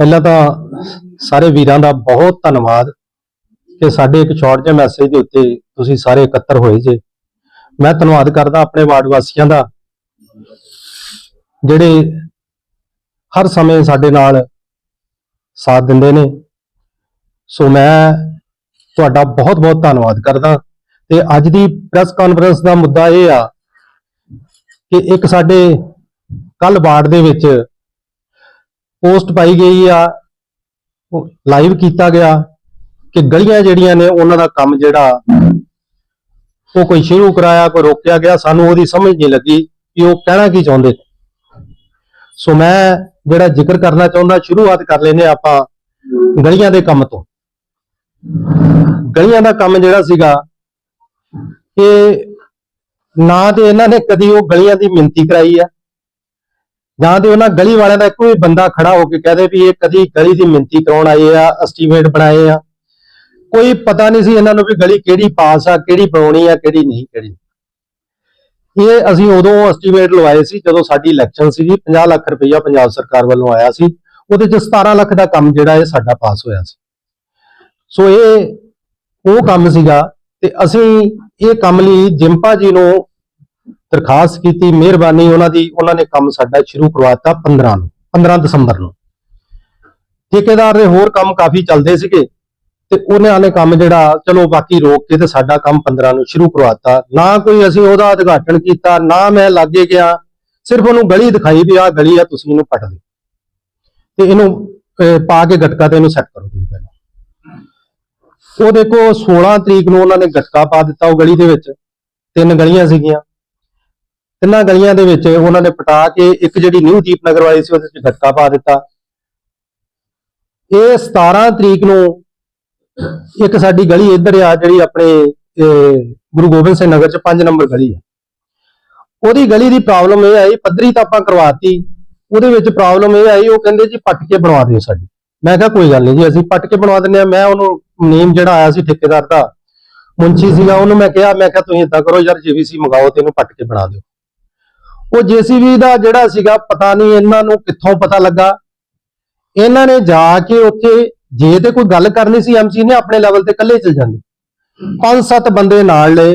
ਪਹਿਲਾਂ ਤਾਂ ਸਾਰੇ ਵੀਰਾਂ ਦਾ ਬਹੁਤ ਧੰਨਵਾਦ ਕਿ ਸਾਡੇ ਇੱਕ ਸ਼ਾਰਟ ਜਿਹੇ ਮੈਸੇਜ ਦੇ ਉੱਤੇ ਤੁਸੀਂ ਸਾਰੇ ਇਕੱਤਰ ਹੋਏ ਜੇ। ਮੈਂ ਧੰਨਵਾਦ ਕਰਦਾ ਆਪਣੇ ਵਾਰਡ ਵਾਸੀਆਂ ਦਾ, ਜਿਹੜੇ ਹਰ ਸਮੇਂ ਸਾਡੇ ਨਾਲ ਸਾਥ ਦਿੰਦੇ ਨੇ। ਸੋ ਮੈਂ ਤੁਹਾਡਾ ਬਹੁਤ ਬਹੁਤ ਧੰਨਵਾਦ ਕਰਦਾ। ਤੇ ਅੱਜ ਦੀ ਪ੍ਰੈਸ ਕਾਨਫਰੰਸ ਦਾ ਮੁੱਦਾ ਇਹ ਆ ਕਿ ਇੱਕ ਸਾਡੇ ਕੱਲ ਵਾਰਡ ਦੇ ਵਿੱਚ ਪੋਸਟ ਪਾਈ ਗਈ ਆ ਲਾਈਵ ਕੀਤਾ ਗਿਆ ਕਿ ਗਲੀਆਂ ਜਿਹੜੀਆਂ ਨੇ ਉਹਨਾਂ ਦਾ ਕੰਮ ਜਿਹੜਾ ਉਹ ਕੋਈ ਸ਼ੁਰੂ ਕਰਾਇਆ, ਕੋਈ ਰੋਕਿਆ ਗਿਆ, ਸਾਨੂੰ ਉਹਦੀ ਸਮਝ ਨਹੀਂ ਲੱਗੀ ਕਿ ਉਹ ਕਹਿਣਾ ਕੀ ਚਾਹੁੰਦੇ। ਸੋ ਮੈਂ ਜਿਹੜਾ ਜ਼ਿਕਰ ਕਰਨਾ ਚਾਹੁੰਦਾ, ਸ਼ੁਰੂਆਤ ਕਰ ਲੈਨੇ ਆਪਾਂ ਗਲੀਆਂ ਦੇ ਕੰਮ ਤੋਂ। ਗਲੀਆਂ ਦਾ ਕੰਮ ਜਿਹੜਾ ਸੀਗਾ ਕਿ ਨਾ ਤੇ ਇਹਨਾਂ ਨੇ ਕਦੀ ਉਹ ਗਲੀਆਂ ਦੀ ਮਿੰਤੀ ਕਰਾਈ ਆ ਜਾਂ ਤੇ ਉਹਨਾਂ ਗਲੀ ਵਾਲਿਆਂ ਦਾ ਕੋਈ ਬੰਦਾ ਖੜਾ ਹੋ ਕੇ ਕਹਦੇ ਵੀ ਇਹ ਕਦੀ ਗਲੀ ਦੀ ਮਿੰਤੀ ਕਰਾਉਣ ਆਏ ਆ ਐਸਟੀਮੇਟ ਬਣਾਏ ਆ। ਕੋਈ ਪਤਾ ਨਹੀਂ ਸੀ ਇਹਨਾਂ ਨੂੰ ਵੀ ਗਲੀ ਕਿਹੜੀ ਪਾਸ ਆ, ਕਿਹੜੀ ਬਣਾਉਣੀ ਆ, ਕਿਹੜੀ ਨਹੀਂ, ਕਿਹੜੀ ਇਹ ਅਸੀਂ ਉਦੋਂ ਐਸਟੀਮੇਟ ਲਵਾਏ ਸੀ, ਜਦੋਂ ਸਾਡੀ ਇਲੈਕਸ਼ਨ ਸੀ ਜੀ 50 ਲੱਖ ਰੁਪਈਆ ਪੰਜਾਬ ਸਰਕਾਰ ਵੱਲੋਂ ਆਇਆ ਸੀ। ਉਹਦੇ ਚ 17 ਲੱਖ ਦਾ ਕੰਮ ਜਿਹੜਾ ਇਹ ਸਾਡਾ ਪਾਸ ਹੋਇਆ ਸੀ। ਸੋ ਇਹ ਉਹ ਕੰਮ ਸੀਗਾ ਤੇ ਅਸੀਂ ਇਹ ਕੰਮ ਲਈ ਜਿੰਪਾ ਜੀ ਨੂੰ ਦਰਖਾਸਤ ਕੀਤੀ, ਮਿਹਰਬਾਨੀ ਉਹਨਾਂ ਦੀ, ਉਹਨਾਂ ਨੇ ਕੰਮ ਸਾਡਾ ਸ਼ੁਰੂ ਕਰਵਾਤਾ 15 ਨੂੰ 15 ਦਸੰਬਰ ਨੂੰ। ਠੇਕੇਦਾਰ ਦੇ ਹੋਰ ਕੰਮ ਕਾਫੀ ਚੱਲਦੇ ਸੀਗੇ ਤੇ ਉਹਨਾਂ ਨੇ ਕੰਮ ਜਿਹੜਾ, ਚਲੋ ਬਾਕੀ ਰੋਕ ਕੇ ਤੇ ਸਾਡਾ ਕੰਮ 15 ਨੂੰ ਸ਼ੁਰੂ ਕਰਵਾਤਾ। ਨਾ ਕੋਈ ਅਸੀਂ ਉਹਦਾ ਉਦਘਾਟਨ ਕੀਤਾ, ਨਾ ਮੈਂ ਲਾਗੇ ਗਿਆ, ਸਿਰਫ ਉਹਨੂੰ ਗਲੀ ਦਿਖਾਈ ਵੀ ਆਹ ਗਲੀ ਆ, ਤੁਸੀਂ ਇਹਨੂੰ ਪੱਟ ਦਿਓ। ਤੇ ਇਹਨੂੰ ਪਾ ਕੇ ਗਟਕਾ ਤੇ ਇਹਨੂੰ ਸੈੱਟ ਕਰੋ ਤੁਸੀਂ ਪਹਿਲਾਂ। ਉਹ ਦੇਖੋ 16 ਤਰੀਕ ਨੂੰ ਉਹਨਾਂ ਨੇ ਗਟਕਾ ਪਾ ਦਿੱਤਾ ਉਹ ਗਲੀ ਦੇ ਵਿੱਚ, ਤਿੰਨ ਗਲੀਆਂ ਸੀਗੀਆਂ। ਤਿੰਨਾਂ ਗਲੀਆਂ ਦੇ ਵਿੱਚ ਉਹਨਾਂ ਨੇ ਪਟਾ ਕੇ ਇੱਕ ਜਿਹੜੀ ਨਿਊ ਦੀਪਨਗਰ ਵਾਲੀ ਸੀ ਉਹਦੇ ਵਿੱਚ ਗਟਕਾ ਪਾ ਦਿੱਤਾ। ਇਹ 17 ਤਰੀਕ ਨੂੰ ਇੱਕ ਸਾਡੀ ਗਲੀ ਇੱਧਰ ਆ ਜਿਹੜੀ ਆਪਣੇ ਅਹ, ਗੁਰੂ ਗੋਬਿੰਦ ਸਿੰਘ ਨਗਰ ਚ 5 ਨੰਬਰ ਗਲੀ ਆ। ਉਹਦੀ ਗਲੀ ਦੀ ਪ੍ਰੋਬਲਮ ਇਹ ਆਈ ਪੱਧਰੀ ਤਾਂ ਆਪਾਂ ਕਰਵਾਤੀ ਉਹਦੇ ਵਿੱਚ ਪ੍ਰੋਬਲਮ ਇਹ ਆਈ ਉਹ ਕਹਿੰਦੇ ਜੀ ਪੱਟ ਕੇ ਬਣਵਾ ਦਿਓ ਸਾਡੀ। ਮੈਂ ਕਿਹਾ ਕੋਈ ਗੱਲ ਨਹੀਂ ਜੀ ਅਸੀਂ ਪੱਟ ਕੇ ਬਣਵਾ ਦਿੰਦੇ ਆ ਮੈਂ ਉਹਨੂੰ ਨੇਮ ਜਿਹੜਾ ਆਇਆ ਸੀ ਠੇਕੇਦਾਰ ਦਾ ਮੁੰਚੀ ਸੀਗਾ ਉਹਨੂੰ ਮੈਂ ਕਿਹਾ ਮੈਂ ਕਿਹਾ ਤੁਸੀਂ ਇਦਾਂ ਕਰੋ ਯਾਰ ਜੀਵੀਸੀ ਮੰਗਾਓ ਤੇ ਇਹਨੂੰ ਪੱਟ ਕੇ ਬਣਾ ਦਿਓ। ਉਹ ਜੀਸੀਬੀ ਦਾ ਜਿਹੜਾ ਸੀਗਾ ਪਤਾ ਨਹੀਂ ਇਹਨਾਂ ਨੂੰ ਕਿੱਥੋਂ ਪਤਾ ਲੱਗਾ। ਇਹਨਾਂ ਨੇ ਜਾ ਕੇ ਉੱਥੇ ਜੇ ਤੇ ਕੋਈ ਗੱਲ ਕਰਨੀ ਸੀ ਐਮਸੀ ਨੇ ਆਪਣੇ ਲੈਵਲ ਤੇ ਇਕੱਲੇ ਚਲ ਜਾਂਦੇ। ਪੰਜ ਸੱਤ ਬੰਦੇ ਨਾਲ ਲਏ।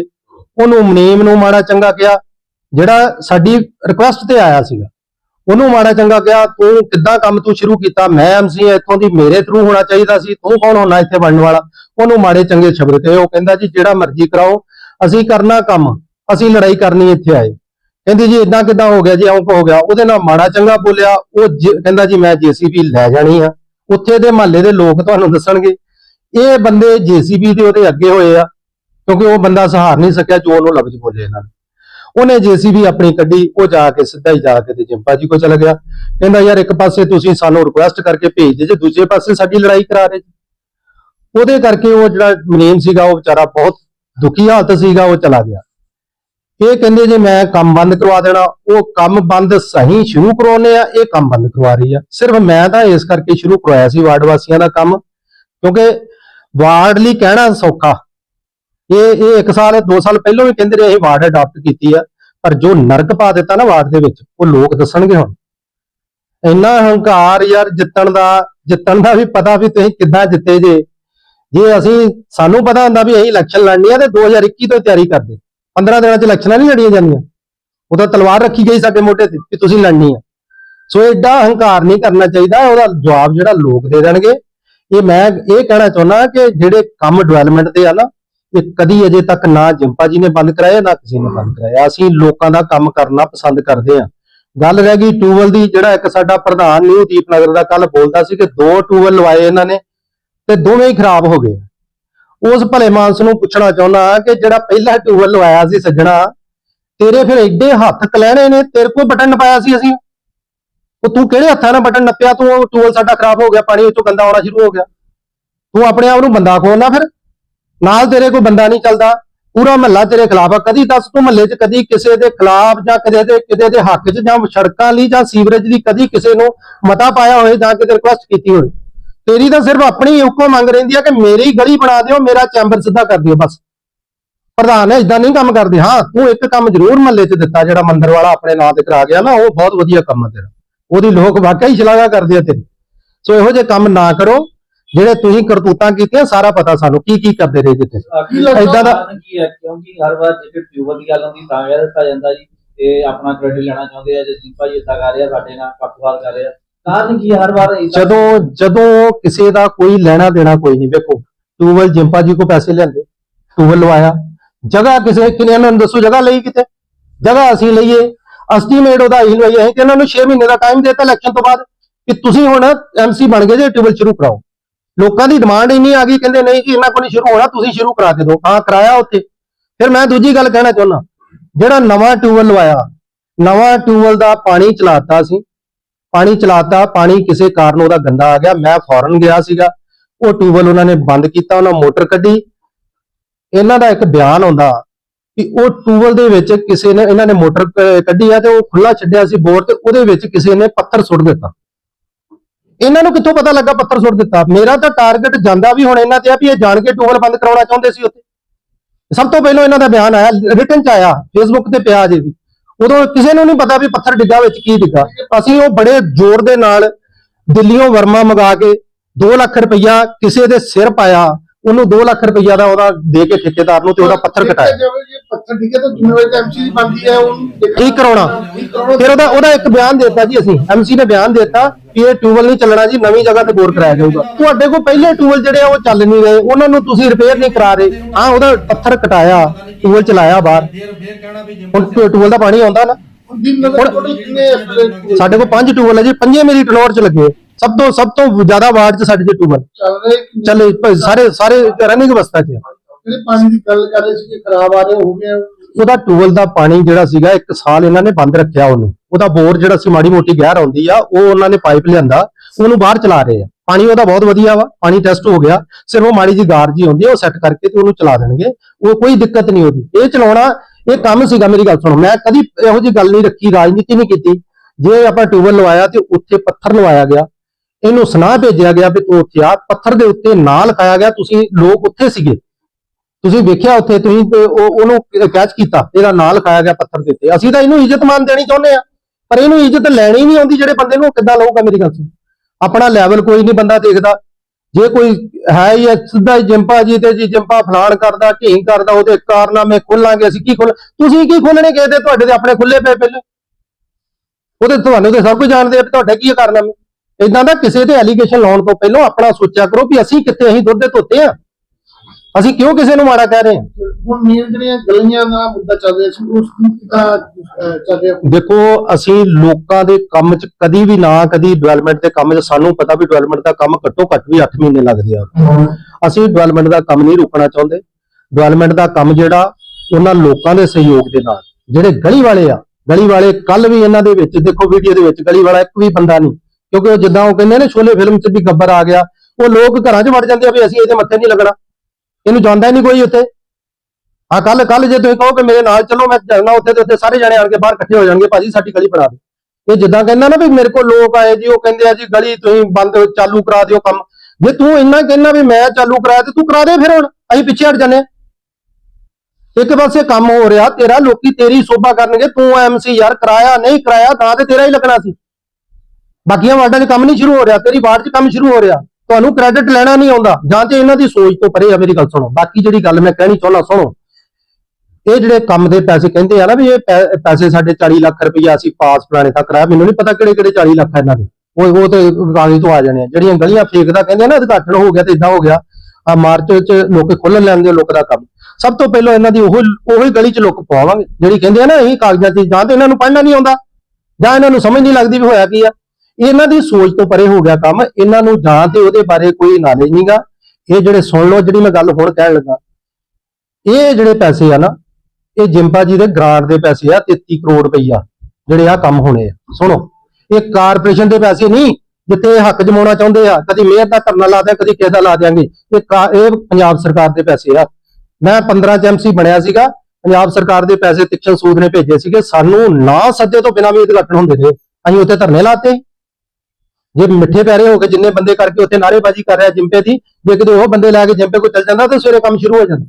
ਉਹਨੂੰ ਮਨੀਮ ਨੂੰ ਮਾੜਾ ਚੰਗਾ ਕਿਹਾ। ਜਿਹੜਾ ਸਾਡੀ ਰਿਕੁਐਸਟ ਤੇ ਆਇਆ ਸੀਗਾ। ਉਹਨੂੰ ਮਾੜਾ ਚੰਗਾ ਕਿਹਾ, ਤੂੰ ਕਿੱਦਾਂ ਕੰਮ ਤੂੰ ਸ਼ੁਰੂ ਕੀਤਾ? ਮੈਂ ਐਮਸੀ ਇੱਥੋਂ ਦੀ ਮੇਰੇ ਥਰੂ ਹੋਣਾ ਚਾਹੀਦਾ ਸੀ। ਤੂੰ ਕੌਣ ਹੋਣਾ ਇੱਥੇ ਬਣਨ ਵਾਲਾ? ਉਹਨੂੰ ਮਾੜੇ ਚੰਗੇ ਸ਼ਬਦ ਕਹੇ। ਉਹ ਕਹਿੰਦਾ ਜੀ, ਜਿਹੜਾ ਮਰਜ਼ੀ ਕਰਾਓ। ਅਸੀਂ ਕਰਨਾ ਕੰਮ। ਅਸੀਂ ਲੜਾਈ ਕਰਨੀ ਇੱਥੇ ਆਏ। ਕਹਿੰਦੀ ਜੀ ਇਦਾਂ ਕਿਦਾਂ ਹੋ ਗਿਆ ਜੀ, ਐਂ ਹੋ ਗਿਆ। ਉਹਦੇ ਨਾਲ ਮਾੜਾ ਚੰਗਾ ਬੋਲਿਆ। ਉਹ ਜ- ਕਹਿੰਦਾ ਜੀ ਮੈਂ ਜੀਸੀਬੀ ਲੈ ਜਾਣੀ ਆ। ਉੱਥੇ ਦੇ ਮਹੱਲੇ ਦੇ ਲੋਕ ਤੁਹਾਨੂੰ ਦੱਸਣਗੇ। ਇਹ ਬੰਦੇ ਜੀਸੀਬੀ ਦੇ ਉਹਦੇ ਅੱਗੇ ਹੋਏ ਆ, ਕਿਉਂਕਿ ਉਹ ਬੰਦਾ ਸਹਾਰ ਨਹੀਂ ਸਕਿਆ, ਜੋ ਉਹਨੂੰ ਲਫ਼ਜ਼ ਬੋਲੇ ਇਹਨਾਂ ਨੇ। ਉਹਨੇ ਜੀਸੀਬੀ ਆਪਣੀ ਕੱਢੀ ਉਹ ਜਾ ਕੇ ਸਿੱਧਾ ਹੀ ਜਾ ਕੇ ਤੇ ਜਿੰਪਾ ਜੀ ਕੋ ਚਲਾ ਗਿਆ। ਕਹਿੰਦਾ, ਯਾਰ, ਇੱਕ ਪਾਸੇ ਤੁਸੀਂ ਸਾਨੂੰ ਰਿਕੁਐਸਟ ਕਰਕੇ ਭੇਜ ਦੇ ਜੇ, ਦੂਜੇ ਪਾਸੇ ਸਾਡੀ ਲੜਾਈ ਕਰਾ ਰਹੇ ਜੀ। ਉਹਦੇ ਕਰਕੇ ਉਹ ਜਿਹੜਾ ਮਨੀਮ ਸੀਗਾ, ਉਹ ਵਿਚਾਰਾ ਬਹੁਤ ਦੁਖੀ ਹਾਲਤ ਸੀਗਾ, ਉਹ ਚਲਾ ਗਿਆ। ਇਹ ਕਹਿੰਦੇ ਜੇ ਮੈਂ ਕੰਮ ਬੰਦ ਕਰਵਾ ਦੇਣਾ, ਉਹ ਕੰਮ ਬੰਦ ਸਹੀ ਸ਼ੁਰੂ ਕਰਾਉਨੇ ਆ, ਇਹ ਕੰਮ ਬੰਦ ਕਰਵਾ ਰਹੀ ਆ। ਸਿਰਫ ਮੈਂ ਤਾਂ ਇਸ ਕਰਕੇ ਸ਼ੁਰੂ ਕਰਵਾਇਆ ਸੀ ਵਾਰਡ ਵਾਸੀਆਂ ਦਾ ਕੰਮ, ਕਿਉਂਕਿ ਵਾਰਡ ਲਈ ਕਹਿਣਾ ਸੌਖਾ। ਇਹ ਇਹ 1 ਸਾਲ 2 ਸਾਲ ਪਹਿਲਾਂ ਵੀ ਕਹਿੰਦੇ ਰਹੇ ਇਹ ਵਾਰਡ ਅਡਾਪਟ ਕੀਤੀ ਆ, ਪਰ ਜੋ ਨਰਕ ਪਾ ਦਿੱਤਾ ਨਾ ਵਾਰਡ ਦੇ ਵਿੱਚ, ਉਹ ਲੋਕ ਦੱਸਣਗੇ ਹੁਣ। ਇੰਨਾ ਹੰਕਾਰ ਯਾਰ ਜਿੱਤਣ ਦਾ ਜਿੱਤਣ ਦਾ ਵੀ ਪਤਾ ਵੀ ਤੁਸੀਂ ਕਿੱਦਾਂ ਜਿੱਤੇ ਜੇ। ਜੇ ਅਸੀਂ, ਸਾਨੂੰ ਪਤਾ ਹੁੰਦਾ ਵੀ ਅਸੀਂ ਇਲੈਕਸ਼ਨ ਲੜਨੀ ਆ ਤੇ 2021 ਤੋਂ ਹੀ ਤਿਆਰੀ ਕਰਦੇ। 15 ਦਿਨਾਂ ਚ ਇਲੈਕਸ਼ਨਾਂ ਨਹੀਂ ਲੜੀਆਂ ਜਾਂਦੀਆਂ। ਉਹ ਤਾਂ ਤਲਵਾਰ ਰੱਖੀ ਗਈ ਸਾਡੇ ਮੋਢੇ ਤੇ ਕਿ ਤੁਸੀਂ ਲੜਨੀ ਆ। ਸੋ ਐਡਾ ਹੰਕਾਰ ਨਹੀਂ ਕਰਨਾ ਚਾਹੀਦਾ, ਉਹਦਾ ਜਵਾਬ ਜਿਹੜਾ ਲੋਕ ਦੇ ਦੇਣਗੇ। ਇਹ ਮੈਂ ਇਹ ਕਹਿਣਾ ਚਾਹੁੰਦਾ ਕਿ ਜਿਹੜੇ ਕੰਮ ਡਿਵੈਲਪਮੈਂਟ ਦੇ ਆ ਨਾ, ਇਹ ਕਦੀ ਅਜੇ ਤੱਕ ਨਾ ਜਿੰਪਾ ਜੀ ਨੇ ਬੰਦ ਕਰਾਇਆ, ਨਾ ਕਿਸੇ ਨੇ ਬੰਦ ਕਰਾਇਆ। ਅਸੀਂ ਲੋਕਾਂ ਦਾ ਕੰਮ ਕਰਨਾ ਪਸੰਦ ਕਰਦੇ ਆ। ਗੱਲ ਰਹਿ ਗਈ ਟੂਵਲ ਦੀ, ਜਿਹੜਾ ਇੱਕ ਸਾਡਾ ਪ੍ਰਧਾਨ ਨਿਊ ਦੀਪਨਗਰ ਦਾ ਕੱਲ ਬੋਲਦਾ ਸੀ ਕਿ ਦੋ ਟੂਵਲ ਲਵਾਏ ਇਹਨਾਂ ਨੇ ਤੇ ਦੋਵੇਂ ਹੀ ਖਰਾਬ ਹੋ ਗਏ। ਉਸ ਭਲੇ ਮਾਨਸ ਨੂੰ ਪੁੱਛਣਾ ਚਾਹੁੰਦਾ ਕਿ ਜਿਹੜਾ ਪਹਿਲਾ ਟੂਵਲ ਲਵਾਇਆ ਸੀ ਸੱਜਣਾ, ਤੇਰੇ ਫਿਰ ਐਡੇ ਹੱਥ ਕਲਹਿਣੇ ਨੇ, ਤੇਰੇ ਕੋਲ ਬਟਨ ਨਪਾਇਆ ਸੀ ਅਸੀਂ। ਉਹ ਤੂੰ ਕਿਹੜੇ ਹੱਥਾਂ ਨਾਲ ਬਟਨ ਨੱਪਿਆ? ਤੂੰ ਉਹ ਟੂਵਲ ਸਾਡਾ ਖਰਾਬ ਹੋ ਗਿਆ, ਪਾਣੀ ਵਿੱਚੋਂ ਗੰਦਾ ਆਉਣਾ ਸ਼ੁਰੂ ਹੋ ਗਿਆ। ਤੂੰ ਆਪਣੇ ਆਪ ਨੂੰ ਬੰਦਾ ਖੋਲਣਾ ਫਿਰ। ਨਾਲ ਤੇਰੇ ਕੋਈ ਬੰਦਾ ਨਹੀਂ ਚੱਲਦਾ। ਪੂਰਾ ਮਹੱਲਾ ਤੇਰੇ ਖਿਲਾਫ ਆ। ਕਦੀ ਦੱਸ ਤੂੰ ਮਹੱਲੇ 'ਚ ਕਦੀ ਕਿਸੇ ਦੇ ਖਿਲਾਫ ਜਾਂ ਕਦੇ ਦੇ, ਕਿਤੇ ਦੇ ਹੱਕ 'ਚ ਜਾਂ ਸੜਕਾਂ ਲਈ ਜਾਂ ਸੀਵਰੇਜ ਦੀ ਕਦੀ ਕਿਸੇ ਨੂੰ ਮਤਾ ਪਾਇਆ ਹੋਏ ਜਾਂ ਕਿਤੇ ਰਿਕੁਐਸਟ ਕੀਤੀ ਹੋਵੇ। ਤੇਰੀ ਤਾਂ ਸਿਰਫ ਆਪਣੀ ਇੱਕੋ ਮੰਗ ਰਹਿੰਦੀ ਆ ਕਿ ਮੇਰੀ ਗਲੀ ਬਣਾ ਦਿਓ ਮੇਰਾ ਚੈਂਬਰ ਸਿੱਧਾ ਕਰ ਦਿਓ ਬਸ। ਪ੍ਰਧਾਨ ਇਦਾਂ ਨਹੀਂ ਕੰਮ ਕਰਦੇ। ਹਾਂ ਤੂੰ ਇੱਕ ਕੰਮ ਜ਼ਰੂਰ ਮਹੱਲੇ 'ਚ ਦਿੱਤਾ ਜਿਹੜਾ ਮੰਦਰ ਵਾਲਾ ਆਪਣੇ ਨਾਂ ਤੇ ਕਰਾ ਗਿਆ ਨਾ ਉਹ ਬਹੁਤ ਵਧੀਆ ਕੰਮ ਆ ਤੇਰਾ। ਉਹਦੀ ਲੋਕ ਵਾਕਈ ਸ਼ਲਾਘਾ ਕਰਦੇ ਆ ਤੇਰੀ। ਸੋ ਇਹੋ ਜਿਹੇ ਕੰਮ ਨਾ ਕਰੋ ਜਿਹੜੇ ਤੁਸੀਂ ਕਰਤੂਤਾਂ ਕੀਤੀਆਂ ਸਾਰਾ ਪਤਾ ਸਾਨੂੰ ਕੀ ਕੀ ਕਰਦੇ ਰਹੇ ਜਿੱਥੇ। ਏਦਾਂ ਦਾ- ਕੀ ਹੈ? ਕਿਉਂਕਿ ਹਰ ਵਾਰ ਜੇ ਟਿਊਬਲ ਦੀ ਗੱਲ ਹੁੰਦੀ ਤਾਂ ਕਹਿ ਦਿੱਤਾ ਜਾਂਦਾ ਜੀ ਇਹ ਆਪਣਾ ਕ੍ਰੈਡਿਟ ਲੈਣਾ ਚਾਹੁੰਦੇ ਆ ਜੇ ਸਿੰਪਾ ਜੀ ਇਦਾਂ ਕਰ ਰਿਹਾ ਸਾਡੇ ਨਾਲ ਪੱਖਪਾਤ ਕਰ ਰਿਹਾ। ਕਾਰਨ ਕੀ ਹਰ ਵਾਰ ਜਦੋਂ ਜਦੋਂ ਕਿਸੇ ਦਾ ਕੋਈ ਲੈਣਾ ਦੇਣਾ ਕੋਈ ਨਹੀਂ, ਵੇਖੋ, ਟੂਵਲ ਜਿੰਪਾ ਜੀ ਕੋ ਪੈਸੇ ਲੈਂਦੇ ਟੂਵਲ ਲਵਾਇਆ। ਜਗ੍ਹਾ ਕਿਸੇ, ਕਿਨੇ ਨੂੰ ਦੱਸੋ, ਜਗ੍ਹਾ ਲਈ ਕਿਤੇ? ਜਗ੍ਹਾ ਅਸੀਂ ਲਈਏ ਐਸਟੀਮੇਟ ਉਹਦਾ ਅਸੀਂ ਲਈਏ ਅਸੀਂ ਤੇ ਇਹਨਾਂ ਨੂੰ 6 ਮਹੀਨੇ ਦਾ ਟਾਈਮ ਦਿੱਤਾ ਇਲੈਕਸ਼ਨ ਤੋਂ ਬਾਅਦ, ਕਿ ਤੁਸੀਂ ਹੁਣ ਐਮਸੀ ਬਣ ਗਏ ਜੇ, ਟੂਵਲ ਸ਼ੁਰੂ ਕਰਾਓ। ਲੋਕਾਂ ਦੀ ਡਿਮਾਂਡ ਇੰਨੀ ਆ ਗਈ, ਕਹਿੰਦੇ ਨਹੀਂ ਜੀ ਇਹਨਾਂ ਕੋਲ ਨਹੀਂ ਸ਼ੁਰੂ ਹੋਣਾ, ਤੁਸੀਂ ਸ਼ੁਰੂ ਕਰਾ ਕੇ ਦਿਓ। ਹਾਂ, ਕਰਾਇਆ ਉੱਥੇ। ਫਿਰ ਮੈਂ ਦੂਜੀ ਗੱਲ ਕਹਿਣਾ ਚਾਹੁੰਦਾ, ਜਿਹੜਾ ਨਵਾਂ ਟੂਵਲ ਲਵਾਇਆ, ਨਵਾਂ ਟੂਵਲ ਦਾ ਪਾਣੀ ਚਲਾਤਾ ਸੀ ਪਾਣੀ ਚਲਾਤਾ, ਪਾਣੀ ਕਿਸੇ ਕਾਰਨ ਉਹਦਾ ਗੰਦਾ ਆ ਗਿਆ, ਮੈਂ ਫੌਰਨ ਗਿਆ ਸੀਗਾ। ਉਹ ਟਿਊਬਲ ਉਹਨਾਂ ਨੇ ਬੰਦ ਕੀਤਾ, ਉਹਨਾਂ ਮੋਟਰ ਕੱਢੀ। ਇਹਨਾਂ ਦਾ ਇੱਕ ਬਿਆਨ ਆਉਂਦਾ ਕਿ ਉਹ ਟਿਊਬਲ ਦੇ ਵਿੱਚ ਕਿਸੇ ਨੇ, ਇਹਨਾਂ ਨੇ ਮੋਟਰ ਕੱਢੀ ਆ ਤੇ ਉਹ ਖੁੱਲਾ ਛੱਡਿਆ ਸੀ ਬੋਰ ਤੇ ਉਹਦੇ ਵਿੱਚ ਕਿਸੇ ਨੇ ਪੱਥਰ ਸੁੱਟ ਦਿੱਤਾ। ਇਹਨਾਂ ਨੂੰ ਕਿੱਥੋਂ ਪਤਾ ਲੱਗਾ ਪੱਥਰ ਸੁੱਟ ਦਿੱਤਾ? ਮੇਰਾ ਤਾਂ ਟਾਰਗੇਟ ਜਾਂਦਾ ਵੀ ਹੁਣ ਇਹਨਾਂ ਤੇ ਆ ਵੀ ਇਹ ਜਾਣ ਕੇ ਟਿਊਬਲ ਬੰਦ ਕਰਾਉਣਾ ਚਾਹੁੰਦੇ ਸੀ ਉੱਥੇ। ਸਭ ਤੋਂ ਪਹਿਲਾਂ ਇਹਨਾਂ ਦਾ ਬਿਆਨ ਆਇਆ ਰਿਟਨ ਚ ਆਇਆ ਫੇਸਬੁੱਕ ਤੇ ਪਿਆ ਜੇ ਵੀ। ਉਦੋਂ ਕਿਸੇ ਨੂੰ ਨਹੀਂ ਪਤਾ ਵੀ ਪੱਥਰ ਡਿੱਗਾ ਵਿੱਚ ਕੀ ਡਿੱਗਾ। ਅਸੀਂ ਉਹ ਬੜੇ ਜ਼ੋਰ ਦੇ ਨਾਲ ਦਿੱਲੀੋਂ ਵਰਮਾ ਮੰਗਾ ਕੇ 2 ਲੱਖ ਰੁਪਈਆ ਕਿਸੇ ਦੇ ਸਿਰ ਪਾਇਆ। ਉਹਨੂੰ 2 ਲੱਖ ਰੁਪਈਆ ਦਾ ਉਹਦਾ ਦੇ ਕੇ ਠੇਕੇਦਾਰ ਨੂੰ ਤੇ ਉਹਦਾ ਪੱਥਰ ਕਟਾਇਆ। ਜੇ ਪੱਥਰ ਠੀਕ ਹੈ ਤਾਂ ਜ਼ਿੰਮੇਵਾਰੀ ਤਾਂ ਐਮਸੀ ਦੀ ਬਣਦੀ ਹੈ ਦੇਖਣਾ- ਠੀਕ ਕਰਾਉਣਾ ਫਿਰ ਉਹਦਾ ਉਹਦਾ ਇੱਕ ਬਿਆਨ ਦਿੱਤਾ ਜੀ ਅਸੀਂ। ਐਮਸੀ ਨੇ ਬਿਆਨ ਦਿੱਤਾ ਕਿ ਇਹ ਟਿਊਬਲ ਨਹੀਂ ਚੱਲਣਾ ਜੀ ਨਵੀਂ ਜਗ੍ਹਾ ਤੇ ਬੋਰ ਕਰਾਇਆ ਜਾਊਗਾ। ਤੁਹਾਡੇ ਕੋਲ ਪਹਿਲੇ ਟਿਊਬਲ ਜਿਹੜੇ ਆ ਉਹ ਚੱਲ ਨਹੀਂ ਰਹੇ। ਉਹਨਾਂ ਨੂੰ ਤੁਸੀਂ ਰਿਪੇਅਰ ਨਹੀਂ ਕਰਾ ਰਹੇ। ਹਾਂ ਉਹਦਾ ਪੱਥਰ ਕਟਾਇਆ ਟਿਊਬਲ ਚਲਾਇਆ ਬਾਹਰ। ਹੁਣ ਟਿਊਬਲ ਦਾ ਪਾਣੀ ਆਉਂਦਾ ਨਾ। ਇਸ ਸਾਡੇ ਕੋਲ ਪੰਜ ਟਿਊਬਲ ਹੈ ਜੀ ਪੰਜੇ ਮੇਰੀ ਟਨੌਰ ਚ ਲੱਗੇ। ਸਭ ਤੋਂ ਸਭ ਤੋਂ ਜ਼ਿਆਦਾ ਵਾਰਡ ਚ ਸਾਡੇ ਚ ਟਿਊਬਲ ਚੱਲ ਸਾਰੇ ਸਾਰੇ ਰਨਿੰਗ ਅਵਸਥਾ ਚ ਆ। ਜਿਹੜੇ ਪਾਣੀ ਦੀ ਗੱਲ ਕਰ ਰਹੇ ਸੀ ਕਿ ਖਰਾਬ ਆ ਰਹੇ ਹੋ ਗਿਆ ਉਹਦਾ ਟੂਵਲ ਦਾ ਪਾਣੀ ਜਿਹੜਾ ਸੀਗਾ ਇੱਕ ਸਾਲ ਇਹਨਾਂ ਨੇ ਬੰਦ ਰੱਖਿਆ ਉਹਨੂੰ। ਉਹਦਾ ਬੋਰ ਜਿਹੜਾ ਸੀ ਮਾੜੀ ਮੋਟੀ ਗਹਿਰ ਆਉਂਦੀ ਆ ਉਹ ਉਹਨਾਂ ਨੇ ਪਾਈਪ ਲਿਆਂਦਾ ਉਹਨੂੰ ਬਾਹਰ ਚਲਾ ਰਹੇ ਆ। ਪਾਣੀ ਉਹਦਾ ਬਹੁਤ ਵਧੀਆ ਵਾ ਪਾਣੀ ਟੈਸਟ ਹੋ ਗਿਆ। ਸਿਰਫ ਉਹ ਮਾੜੀ ਜੀ ਗਾਰ ਜੀ ਹੁੰਦੀ ਆ ਉਹ ਸੈੱਟ ਕਰਕੇ ਤੇ ਉਹਨੂੰ ਚਲਾ ਦੇਣਗੇ। ਉਹ ਕੋਈ ਦਿੱਕਤ ਨਹੀਂ ਉਹਦੀ। ਇਹ ਚਲਾਉਣਾ ਇਹ ਕੰਮ ਸੀਗਾ ਮੇਰੀ ਗੱਲ ਸੁਣੋ। ਮੈਂ ਕਦੀ ਇਹੋ ਜੀ ਗੱਲ ਨਹੀਂ ਰੱਖੀ ਰਾਜਨੀਤੀ ਨਹੀਂ ਕੀਤੀ। ਜੇ ਆਪਾਂ ਟੂਵਲ ਲਵਾਇਆ ਤੇ ਉੱਥੇ ਪੱਥਰ ਲਵਾਇਆ ਗਿਆ ਇਹਨੂੰ ਸੁਨਾਹ ਭੇਜਿਆ ਗਿਆ ਵੀ ਤੂੰ ਉੱਥੇ ਆ, ਪੱਥਰ ਦੇ ਉੱਤੇ ਨਾਂ ਲਿਖਾਇਆ ਗਿਆ, ਤੁਸੀਂ ਲੋਕ ਉੱਥੇ ਸੀਗੇ। ਤੁਸੀਂ ਵੇਖਿਆ ਉੱਥੇ, ਤੁਸੀਂ ਉਹਨੂੰ ਕੈਚ ਕੀਤਾ, ਇਹਦਾ ਨਾਂ ਲਿਖਾਇਆ ਗਿਆ ਪੱਥਰ ਦੇ ਉੱਤੇ। ਅਸੀਂ ਤਾਂ ਇਹਨੂੰ ਇੱਜ਼ਤ ਮਾਨ ਦੇਣੀ ਚਾਹੁੰਦੇ ਆ ਪਰ ਇਹਨੂੰ ਇੱਜ਼ਤ ਲੈਣੀ ਨਹੀਂ ਆਉਂਦੀ ਜਿਹੜੇ ਬੰਦੇ ਨੂੰ ਕਿੱਦਾਂ ਲਊਗਾ ਮੇਰੀ ਗੱਲ ਸੁਣ। ਆਪਣਾ ਲੈਵਲ ਕੋਈ ਨਹੀਂ ਬੰਦਾ ਦੇਖਦਾ। ਜੇ ਕੋਈ ਹੈ ਹੀ ਹੈ, ਸਿੱਧਾ ਹੀ ਜਿੰਪਾ ਜੀ ਤੇ ਜੀ ਜਿੰਪਾ ਫਲਾਣ ਕਰਦਾ, ਢੀਂਗ ਕਰਦਾ, ਉਹਦੇ ਕਾਰਨਾਮੇ ਖੋਲਾਂਗੇ, ਅਸੀਂ ਕੀ ਖੋਲ, ਤੁਸੀਂ ਕੀ ਖੋਲਣੇ ਕਿਸੇ ਦੇ? ਤੁਹਾਡੇ ਦੇ ਆਪਣੇ ਖੁੱਲੇ ਪਏ ਪਹਿਲੇ। ਉਹਦੇ, ਤੁਹਾਨੂੰ ਤੇ ਸਭ ਕੁਝ ਜਾਣਦੇ ਆ ਤੁਹਾਡਾ ਕੀ ਕਾਰਨਾਮੇ। ਇਦਾਂ ਦਾ ਕਿਸੇ ਤੇ ਐਲੀਗੇਸ਼ਨ ਲਾਉਣ ਤੋਂ ਪਹਿਲਾਂ ਆਪਣਾ ਸੋਚਿਆ ਕਰੋ ਵੀ ਅਸੀਂ ਕਿੱਥੇ ਅਸੀਂ ਦੁੱਧ ਦੇ ਧੋਤੇ ਆ। ਅਸੀਂ ਕਿਉਂ ਕਿਸੇ ਨੂੰ ਮਾੜਾ ਕਹਿ ਰਹੇ ਹਾਂ? ਹੁਣ ਮੇਨ ਜਿਹੜੀਆਂ ਗਲੀਆਂ ਦਾ ਮੁੱਦਾ ਚੱਲ ਰਿਹਾ ਸੀ ਉਸ ਨੂੰ ਅਹ, ਚੱਲ ਰਿਹਾ? ਦੇਖੋ ਅਸੀਂ ਲੋਕਾਂ ਦੇ ਕੰਮ 'ਚ ਕਦੀ ਵੀ ਨਾ ਕਦੀ ਡਿਵੈਲਪਮੈਂਟ ਦੇ ਕੰਮ 'ਚ ਸਾਨੂੰ ਪਤਾ ਵੀ ਡਿਵੈਲਪਮੈਂਟ ਦਾ ਕੰਮ ਘੱਟੋ ਘੱਟ ਵੀ 8 ਮਹੀਨੇ ਲੱਗਦੇ ਆ। ਅਸੀਂ ਡਿਵੈਲਪਮੈਂਟ ਦਾ ਕੰਮ ਨਹੀਂ ਰੁਕਣਾ ਚਾਹੁੰਦੇ। ਡਿਵੈਲਪਮੈਂਟ ਦਾ ਕੰਮ ਜਿਹੜਾ ਉਹਨਾਂ ਲੋਕਾਂ ਦੇ ਸਹਿਯੋਗ ਦੇ ਨਾਲ ਜਿਹੜੇ ਗਲੀ ਵਾਲੇ ਆ ਗਲੀ ਵਾਲੇ ਕੱਲ ਵੀ ਇਹਨਾਂ ਦੇ ਵਿੱਚ ਦੇਖੋ ਵੀਡੀਓ ਦੇ ਵਿੱਚ ਗਲੀ ਵਾਲਾ ਇੱਕ ਵੀ ਬੰਦਾ ਨਹੀਂ। ਕਿਉਂਕਿ ਉਹ ਜਿੱਦਾਂ ਉਹ ਕਹਿੰਦੇ ਨੇ ਛੋਲੇ ਫਿਲਮ 'ਚ ਵੀ ਗੱਬਰ ਆ ਗਿਆ, ਉਹ ਲੋਕ ਘਰਾਂ 'ਚ ਵੜ ਜਾਂਦੇ ਆ ਵੀ ਅਸੀਂ ਇਹਦੇ ਮੱਥੇ ਨਹੀਂ ਲੱਗਣਾ। ਇਹਨੂੰ ਜਾਂਦਾ ਹੀ ਨਹੀਂ ਕੋਈ ਉੱਥੇ। ਆ ਕੱਲ ਕੱਲ ਜੇ ਤੁਸੀਂ ਕਹੋ ਕਿ ਮੇਰੇ ਨਾਲ ਚਲੋ, ਮੈਂ ਚੱਲਣਾ ਉੱਥੇ ਤੇ ਉੱਥੇ ਸਾਰੇ ਜਣੇ ਆਣ ਕੇ ਬਾਹਰ ਇਕੱਠੇ ਹੋ ਜਾਣਗੇ, ਭਾਜੀ ਸਾਡੀ ਗਲੀ ਬਣਾ ਦੇ ਇਹ ਜਿੱਦਾਂ ਕਹਿੰਦਾ ਨਾ ਵੀ ਮੇਰੇ ਕੋਲ ਲੋਕ ਆਏ ਜੀ, ਉਹ ਕਹਿੰਦੇ ਆ ਜੀ, ਗਲੀ ਤੁਸੀਂ ਬੰਦ ਚਾਲੂ ਕਰਾ ਦਿਓ ਕੰਮ। ਜੇ ਤੂੰ ਇੰਨਾ ਕਹਿੰਦਾ ਵੀ ਮੈਂ ਚਾਲੂ ਕਰਾਇਆ ਤੇ ਤੂੰ ਕਰਾ ਦੇ ਫਿਰ ਹੁਣ, ਅਸੀਂ ਪਿੱਛੇ ਹਟ ਜਾਂਦੇ ਹਾਂ। ਇੱਕ ਪਾਸੇ ਕੰਮ ਹੋ ਰਿਹਾ, ਤੇਰਾ ਲੋਕੀ ਤੇਰੀ ਸੋਭਾ ਕਰਨਗੇ, ਤੂੰ ਐਮਸੀ ਯਾਰ, ਕਰਾਇਆ ਨਹੀਂ ਕਰਾਇਆ, ਤਾਂ ਤੇ ਤੇਰਾ ਹੀ ਲੱਗਣਾ ਸੀ। ਬਾਕੀਆਂ ਵਾਰਡਾਂ 'ਚ ਕੰਮ ਨਹੀਂ ਸ਼ੁਰੂ ਹੋ ਰਿਹਾ, ਤੇਰੀ ਵਾਰਡ 'ਚ ਕੰਮ ਸ਼ੁਰੂ ਹੋ ਰਿਹਾ। ਤੁਹਾਨੂੰ ਕ੍ਰੈਡਿਟ ਲੈਣਾ ਨਹੀਂ ਆਉਂਦਾ। ਜਾਂ ਤੇ ਇਹਨਾਂ ਦੀ ਸੋਚ ਤੋਂ ਪਰੇ ਆ, ਮੇਰੀ ਗੱਲ ਸੁਣੋ। ਬਾਕੀ ਜਿਹੜੀ ਗੱਲ ਮੈਂ ਕਹਿਣੀ ਚਾਹੁੰਦਾ, ਸੁਣੋ। ਇਹ ਜਿਹੜੇ ਕੰਮ ਦੇ ਪੈਸੇ ਕਹਿੰਦੇ ਆ ਨਾ ਵੀ ਇਹ ਪੈ- ਪੈਸੇ ਸਾਡੇ 40 ਲੱਖ ਰੁਪਈਆ ਅਸੀਂ ਪਾਸ ਫਲਾਣੇ ਤੱਕ ਕਰਾਇਆ, ਮੈਨੂੰ ਨਹੀਂ ਪਤਾ ਕਿਹੜੇ ਕਿਹੜੇ 40 ਲੱਖ ਆ ਇਹਨਾਂ ਦੇ। ਉਹ ਉਹ ਤੇ ਕਾਗਜ਼ ਤੋਂ ਆ ਜਾਣੇ ਆ। ਜਿਹੜੀਆਂ ਗਲੀਆਂ ਫੇਕਦਾ ਕਹਿੰਦੇ ਆ ਨਾ, ਉਦਘਾਟਨ ਹੋ ਗਿਆ ਤੇ ਇਦਾਂ ਹੋ ਗਿਆ। ਆ ਮਾਰਚ ਚ ਲੋਕ ਖੋਲਣ ਲੈਂਦੇ ਲੋਕ ਦਾ ਕੰਮ। ਸਭ ਤੋਂ ਪਹਿਲਾਂ ਇਹਨਾਂ ਦੀ ਉਹ, ਉਹੀ ਗਲੀ 'ਚ ਲੋਕ ਪਵਾਵਾਂਗੇ। ਜਿਹੜੀ ਕਹਿੰਦੇ ਆ ਨਾ ਇਹ ਕਾਗਜ਼ਾਂ 'ਚ ਜਾਂ ਤੇ ਇਹਨਾਂ ਨੂੰ ਪੜ੍ਹਨਾ ਨਹੀਂ ਆਉਂਦਾ। ਜਾਂ ਇਹਨਾਂ ਨੂੰ ਸਮਝ ਨਹੀਂ ਲੱਗਦੀ ਵੀ ਹੋਇਆ ਕੀ ਆ। ਇਹਨਾਂ ਦੀ ਸੋਚ ਤੋਂ ਪਰੇ ਹੋ ਗਿਆ ਕੰਮ, ਇਹਨਾਂ ਨੂੰ ਜਾਂ ਤੇ ਉਹਦੇ ਬਾਰੇ ਕੋਈ ਨਾਲੇਜ ਨਹੀਂਗਾ ਇਹ ਜਿਹੜੇ ਸੁਣ ਲਓ, ਜਿਹੜੀ ਮੈਂ ਗੱਲ ਹੁਣ ਕਹਿਣ ਲੱਗਾ, ਇਹ ਜਿਹੜੇ ਪੈਸੇ ਆ ਨਾ, ਇਹ ਜਿੰਪਾ ਜੀ ਦੇ ਗ੍ਰਾਂਟ ਦੇ ਪੈਸੇ ਆ 33 ਕਰੋੜ ਰੁਪਈਆ, ਜਿਹੜੇ ਆ ਕੰਮ ਹੋਣੇ ਆ। ਸੁਣੋ, ਇਹ ਕਾਰਪੋਰੇਸ਼ਨ ਦੇ ਪੈਸੇ ਨਹੀਂ, ਜਿੱਥੇ ਇਹ ਹੱਕ ਜਮਾਉਣਾ ਚਾਹੁੰਦੇ ਆ, ਕਦੀ ਮੇਅਰ ਦਾ ਧਰਨਾ ਲਾ ਦਿਆਂ, ਕਦੀ ਕਿਸੇ ਦਾ ਲਾ ਦਿਆਂਗੇ। ਇਹ ਕਾ- ਇਹ ਪੰਜਾਬ ਸਰਕਾਰ ਦੇ ਪੈਸੇ ਆ। ਮੈਂ 15 ਚ ਐਮਸੀ ਬਣਿਆ ਸੀਗਾ, ਪੰਜਾਬ ਸਰਕਾਰ ਦੇ ਪੈਸੇ ਤਿਕਸ਼ਨ ਸੂਦ ਨੇ ਭੇਜੇ ਸੀਗੇ। ਸਾਨੂੰ ਨਾ ਸੱਦੇ ਤੋਂ ਬਿਨਾਂ ਵੀ ਉਦਘਾਟਨ ਹੁੰਦੇ ਰਹੇ ਅਸੀਂ ਉੱਥੇ ਧਰਨੇ ਲਾਤੇ। ਜੇ ਮਿੱਠੇ ਪਿਆਰੇ ਹੋ ਕੇ ਜਿੰਨੇ ਬੰਦੇ ਕਰਕੇ ਉੱਥੇ ਨਾਅਰੇਬਾਜ਼ੀ ਕਰ ਰਿਹਾ ਜਿੰਪੇ ਦੀ ਜੇ ਕਿਤੇ ਉਹ ਬੰਦੇ ਲੈ ਕੇ ਜਿੰਪੇ ਕੋ ਚੱਲ ਜਾਂਦਾ ਤਾਂ ਸਵੇਰੇ ਕੰਮ ਸ਼ੁਰੂ ਹੋ ਜਾਂਦਾ।